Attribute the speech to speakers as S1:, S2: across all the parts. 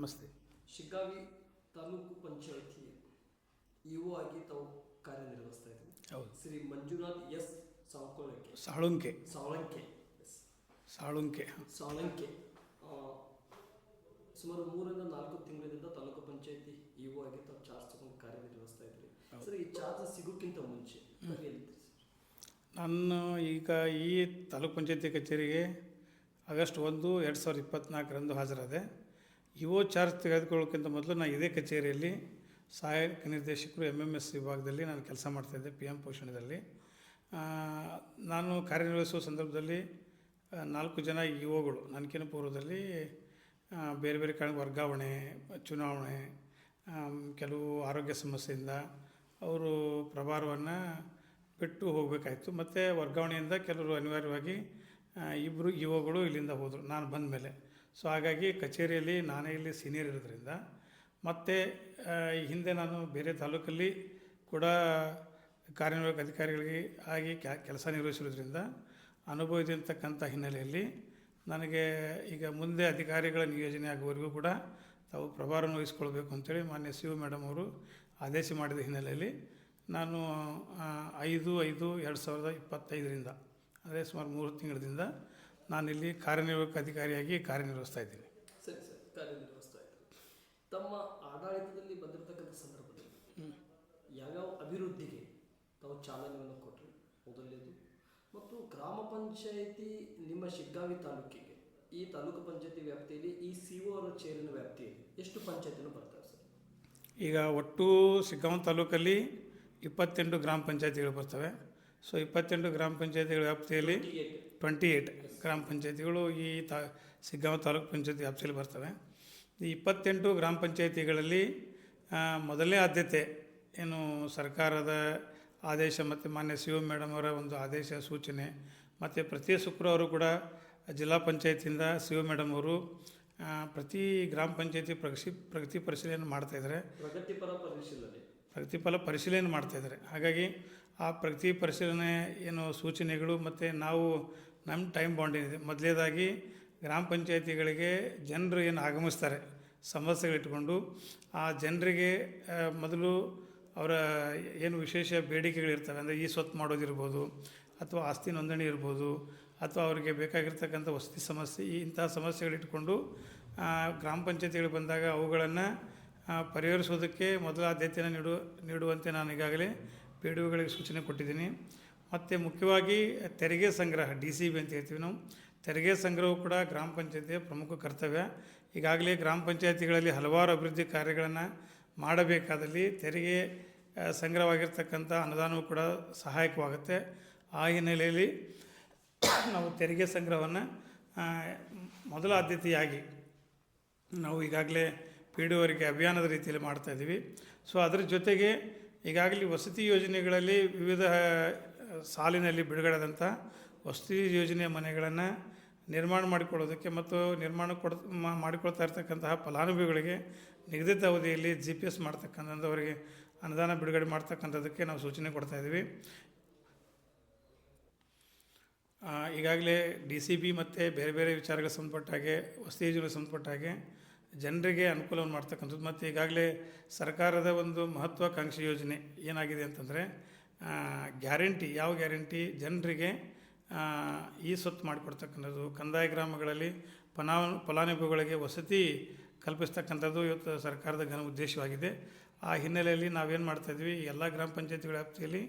S1: ನಮಸ್ತೆ.
S2: ಶಿಗ್ಗಾವಿ ತಾಲೂಕು ಪಂಚಾಯತಿ ಇಒ ಆಗಿ ತಾವು ಕಾರ್ಯನಿರ್ವಹಿಸ್ತಾ ಇದ್ದೀವಿ.
S1: ಹೌದು.
S2: ಶ್ರೀ ಮಂಜುನಾಥ್ ಎಸ್ ಸಾವ್ಕೊಳಕ್ಕೆ.
S1: ಸಾಳುಂಕೆ.
S2: ಸಾವಳಂಕೆ
S1: ಸಾಳುಂಕೆ
S2: ಸಾಳಂಕೆ. ಆ, ಸುಮಾರು ಮೂರರಿಂದ ನಾಲ್ಕು ತಿಂಗಳಿಂದ ತಾಲೂಕು ಪಂಚಾಯತಿ ಇಒ ಆಗಿ ತಾವು ಚಾರ್ಜ್ ತಗೊಂಡು ಕಾರ್ಯನಿರ್ವಹಿಸ್ತಾ ಇದ್ರಿ ಸರ್ ಈ ಚಾರ್ಜ್ ಸಿಗೋಕ್ಕಿಂತ ಮುಂಚೆ ತಾವು ಎಲ್ಲಿದ್ರಿ ಸರ್?
S1: ನಾನು ಈಗ ಈ ತಾಲೂಕ್ ಪಂಚಾಯತಿ ಕಚೇರಿಗೆ ಆಗಸ್ಟ್ ಒಂದು ಎರಡು ಸಾವಿರದ ಇಪ್ಪತ್ತ್ನಾಲ್ಕರಂದು ಹಾಜರಾದೆ. ಇಒ ಚಾರ್ಜ್ ತೆಗೆದುಕೊಳ್ಳೋಕ್ಕಿಂತ ಮೊದಲು ನಾನು ಇದೇ ಕಚೇರಿಯಲ್ಲಿ ಸಹಾಯಕ ನಿರ್ದೇಶಕರು ಎಂ ಎಂ ಎಸ್ ವಿಭಾಗದಲ್ಲಿ ನಾನು ಕೆಲಸ ಮಾಡ್ತಾಯಿದ್ದೆ ಪಿ ಎಂ ಪೋಷಣದಲ್ಲಿ. ನಾನು ಕಾರ್ಯನಿರ್ವಹಿಸುವ ಸಂದರ್ಭದಲ್ಲಿ ನಾಲ್ಕು ಜನ ಇಒಗಳು ನನಗಿನ ಪೂರ್ವದಲ್ಲಿ ಬೇರೆ ಬೇರೆ ಕಾರಣ ವರ್ಗಾವಣೆ, ಚುನಾವಣೆ ಕೆಲವು ಆರೋಗ್ಯ ಸಮಸ್ಯೆಯಿಂದ ಅವರು ಪ್ರಭಾರವನ್ನು ಬಿಟ್ಟು ಹೋಗಬೇಕಾಯಿತು. ಮತ್ತು ವರ್ಗಾವಣೆಯಿಂದ ಕೆಲವರು ಅನಿವಾರ್ಯವಾಗಿ ಇಬ್ಬರು ಇಒಗಳು ಇಲ್ಲಿಂದ ಹೋದರು, ನಾನು ಬಂದ ಮೇಲೆ ಸೊ ಹಾಗಾಗಿ ಕಚೇರಿಯಲ್ಲಿ ನಾನೇ ಇಲ್ಲಿ ಸೀನಿಯರ್ ಇರೋದ್ರಿಂದ, ಮತ್ತು ಈ ಹಿಂದೆ ನಾನು ಬೇರೆ ತಾಲೂಕಲ್ಲಿ ಕೂಡ ಕಾರ್ಯನಿರ್ವಾಹಕ ಅಧಿಕಾರಿಗಳಿಗೆ ಆಗಿ ಕೆಲಸ ನಿರ್ವಹಿಸಿರೋದ್ರಿಂದ ಅನುಭವ ಹಿನ್ನೆಲೆಯಲ್ಲಿ ನನಗೆ ಈಗ ಮುಂದೆ ಅಧಿಕಾರಿಗಳ ನಿಯೋಜನೆ ಆಗುವವರೆಗೂ ಕೂಡ ತಾವು ಪ್ರಭಾರವನ್ನು ವಹಿಸ್ಕೊಳ್ಬೇಕು ಅಂತೇಳಿ ಮಾನ್ಯ ಸಿ ಯು ಮೇಡಮ್ ಅವರು ಆದೇಶ ಮಾಡಿದ ಹಿನ್ನೆಲೆಯಲ್ಲಿ ನಾನು ಐದು ಐದು, ಎರಡು ಸಾವಿರದ ಇಪ್ಪತ್ತೈದರಿಂದ, ಅಂದರೆ ಸುಮಾರು ಮೂರು ತಿಂಗಳಿಂದ ನಾನಿಲ್ಲಿ ಕಾರ್ಯನಿರ್ವಾಹಕ ಅಧಿಕಾರಿಯಾಗಿ ಕಾರ್ಯನಿರ್ವಹಿಸ್ತಾ ಇದ್ದೀನಿ.
S2: ಸರಿ ಸರ್ ಕಾರ್ಯನಿರ್ವಹಿಸ್ತಾ ಇದ್ದೀನಿ ತಮ್ಮ ಆಡಳಿತದಲ್ಲಿ ಬಂದಿರತಕ್ಕಂಥ ಸಂದರ್ಭದಲ್ಲಿ ಯಾವ್ಯಾವ ಅಭಿವೃದ್ಧಿಗೆ ತಾವು ಚಾಲನೆಯನ್ನು ಕೊಟ್ಟರು ಮೊದಲನೇದು. ಮತ್ತು ಗ್ರಾಮ ಪಂಚಾಯಿತಿ ನಿಮ್ಮ ಶಿಗ್ಗಾವಿ ತಾಲೂಕಿಗೆ ಈ ತಾಲೂಕು ಪಂಚಾಯಿತಿ ವ್ಯಾಪ್ತಿಯಲ್ಲಿ ಈ ಸಿ ಒ ಅವರ ಚೇರಿನ ವ್ಯಾಪ್ತಿಯಲ್ಲಿ ಎಷ್ಟು ಪಂಚಾಯತಿಗಳು ಬರ್ತವೆ ಸರ್?
S1: ಈಗ ಒಟ್ಟು ಸಿಗ್ಗಾಂವ್ ತಾಲೂಕಲ್ಲಿ ಇಪ್ಪತ್ತೆಂಟು ಗ್ರಾಮ ಪಂಚಾಯತಿಗಳು ಬರ್ತವೆ. ಸೊ ಇಪ್ಪತ್ತೆಂಟು ಗ್ರಾಮ ಪಂಚಾಯತಿಗಳ ವ್ಯಾಪ್ತಿಯಲ್ಲಿ ಟ್ವೆಂಟಿ ಏಯ್ಟ್ ಗ್ರಾಮ ಪಂಚಾಯತಿಗಳು ಈ ತಾ ಸಿಗ್ಗಾಂವ ತಾಲೂಕು ಪಂಚಾಯತಿ ವ್ಯಾಪ್ತಿಯಲ್ಲಿ ಬರ್ತವೆ. ಈ ಇಪ್ಪತ್ತೆಂಟು ಗ್ರಾಮ ಪಂಚಾಯತಿಗಳಲ್ಲಿ ಮೊದಲನೇ ಆದ್ಯತೆ ಏನು ಸರ್ಕಾರದ ಆದೇಶ ಮತ್ತು ಮಾನ್ಯ ಸಿ ಓ ಮೇಡಮ್ ಅವರ ಒಂದು ಆದೇಶ ಸೂಚನೆ ಮತ್ತು ಪ್ರತಿ ಶುಕ್ರವಾರ ಕೂಡ ಜಿಲ್ಲಾ ಪಂಚಾಯತಿಯಿಂದ ಸಿ ಒ ಮೇಡಮ್ ಅವರು ಪ್ರತಿ ಗ್ರಾಮ ಪಂಚಾಯತಿ ಪ್ರಗತಿ ಪ್ರಗತಿ ಪರಿಶೀಲನೆ ಮಾಡ್ತಾಯಿದ್ದಾರೆ
S2: ಪ್ರಗತಿಪರ ಪರಿಶೀಲನೆ.
S1: ಪ್ರಗತಿಫಲ ಪರಿಶೀಲನೆ ಮಾಡ್ತಾಯಿದ್ದಾರೆ ಹಾಗಾಗಿ ಆ ಪ್ರಗತಿ ಪರಿಶೀಲನೆ ಏನು ಸೂಚನೆಗಳು ಮತ್ತು ನಾವು ನಮ್ಮ ಟೈಮ್ ಬಾಂಡಿಂಗ್ ಇದೆ ಮೊದಲೇದಾಗಿ ಗ್ರಾಮ ಪಂಚಾಯತಿಗಳಿಗೆ ಜನರು ಏನು ಆಗಮಿಸ್ತಾರೆ, ಸಮಸ್ಯೆಗಳಿಟ್ಕೊಂಡು, ಆ ಜನರಿಗೆ ಮೊದಲು ಅವರ ಏನು ವಿಶೇಷ ಬೇಡಿಕೆಗಳಿರ್ತವೆ ಅಂದರೆ ಈ ಸ್ವತ್ತು ಮಾಡೋದಿರ್ಬೋದು, ಅಥವಾ ಆಸ್ತಿ ನೋಂದಣಿ ಇರ್ಬೋದು, ಅಥವಾ ಅವರಿಗೆ ಬೇಕಾಗಿರ್ತಕ್ಕಂಥ ವಸತಿ ಸಮಸ್ಯೆ, ಈ ಇಂತಹ ಸಮಸ್ಯೆಗಳಿಟ್ಕೊಂಡು ಗ್ರಾಮ ಪಂಚಾಯತಿಗಳು ಬಂದಾಗ ಅವುಗಳನ್ನು ಪರಿಹರಿಸೋದಕ್ಕೆ ಮೊದಲ ಆದ್ಯತೆಯನ್ನು ನೀಡು, ನೀಡುವಂತೆ ನಾನು ಈಗಾಗಲೇ ಪಿ ಡಿ ಒಗಳಿಗೆ ಸೂಚನೆ ಕೊಟ್ಟಿದ್ದೀನಿ. ಮತ್ತು ಮುಖ್ಯವಾಗಿ ತೆರಿಗೆ ಸಂಗ್ರಹ, ಡಿ ಸಿ ಬಿ ಅಂತ ಹೇಳ್ತೀವಿ ನಾವು. ತೆರಿಗೆ ಸಂಗ್ರಹವು ಕೂಡ ಗ್ರಾಮ ಪಂಚಾಯತಿಯ ಪ್ರಮುಖ ಕರ್ತವ್ಯ. ಈಗಾಗಲೇ ಗ್ರಾಮ ಪಂಚಾಯತಿಗಳಲ್ಲಿ ಹಲವಾರು ಅಭಿವೃದ್ಧಿ ಕಾರ್ಯಗಳನ್ನು ಮಾಡಬೇಕಾದಲ್ಲಿ ತೆರಿಗೆ ಸಂಗ್ರಹವಾಗಿರ್ತಕ್ಕಂಥ ಅನುದಾನವು ಕೂಡ ಸಹಾಯಕವಾಗುತ್ತೆ. ಆ ಹಿನ್ನೆಲೆಯಲ್ಲಿ ನಾವು ತೆರಿಗೆ ಸಂಗ್ರಹವನ್ನು ಮೊದಲ ಆದ್ಯತೆಯಾಗಿ ನಾವು ಈಗಾಗಲೇ ಪಿ ಡಿ ಅವರಿಗೆ ಅಭಿಯಾನದ ರೀತಿಯಲ್ಲಿ ಮಾಡ್ತಾ ಇದ್ದೀವಿ. ಸೊ, ಅದರ ಜೊತೆಗೆ ಈಗಾಗಲೇ ವಸತಿ ಯೋಜನೆಗಳಲ್ಲಿ ವಿವಿಧ ಸಾಲಿನಲ್ಲಿ ಬಿಡುಗಡೆದಂಥ ವಸತಿ ಯೋಜನೆಯ ಮನೆಗಳನ್ನು ನಿರ್ಮಾಣ ಮಾಡಿಕೊಳ್ಳೋದಕ್ಕೆ ಮತ್ತು ನಿರ್ಮಾಣ ಕೊಡ ಮಾಡಿಕೊಳ್ತಾ ಇರ್ತಕ್ಕಂತಹ ಫಲಾನುಭವಿಗಳಿಗೆ ನಿಗದಿತ ಅವಧಿಯಲ್ಲಿ ಜಿ ಪಿ ಎಸ್ ಮಾಡ್ತಕ್ಕಂಥವರಿಗೆ ಅನುದಾನ ಬಿಡುಗಡೆ ಮಾಡ್ತಕ್ಕಂಥದ್ದಕ್ಕೆ ನಾವು ಸೂಚನೆ ಕೊಡ್ತಾ ಇದ್ದೀವಿ. ಆ, ಈಗಾಗಲೇ ಡಿ ಸಿ ಬಿ ಮತ್ತು ಬೇರೆ ಬೇರೆ ವಿಚಾರಗಳಿಗೆ ಸಂಬಂಧಪಟ್ಟ ಹಾಗೆ ವಸತಿ ಯೋಜನೆಗೆ ಸಂಬಂಧಪಟ್ಟ ಜನರಿಗೆ ಅನುಕೂಲವನ್ನು ಮಾಡ್ತಕ್ಕಂಥದ್ದು. ಮತ್ತು ಈಗಾಗಲೇ ಸರ್ಕಾರದ ಒಂದು ಮಹತ್ವಾಕಾಂಕ್ಷಿ ಯೋಜನೆ ಏನಾಗಿದೆ ಅಂತಂದರೆ ಗ್ಯಾರಂಟಿ, ಯಾವ ಗ್ಯಾರಂಟಿ? ಜನರಿಗೆ ಈ ಸ್ವತ್ತು ಮಾಡಿಕೊಡ್ತಕ್ಕಂಥದ್ದು. ಕಂದಾಯ ಗ್ರಾಮಗಳಲ್ಲಿ ಫಲಾ ಫಲಾನುಭವಿಗಳಿಗೆ ವಸತಿ ಕಲ್ಪಿಸ್ತಕ್ಕಂಥದ್ದು ಇವತ್ತು ಸರ್ಕಾರದ ಘನ ಉದ್ದೇಶವಾಗಿದೆ. ಆ ಹಿನ್ನೆಲೆಯಲ್ಲಿ ನಾವೇನು ಮಾಡ್ತಾಯಿದ್ವಿ ಎಲ್ಲ ಗ್ರಾಮ ಪಂಚಾಯತಿಗಳ ವ್ಯಾಪ್ತಿಯಲ್ಲಿ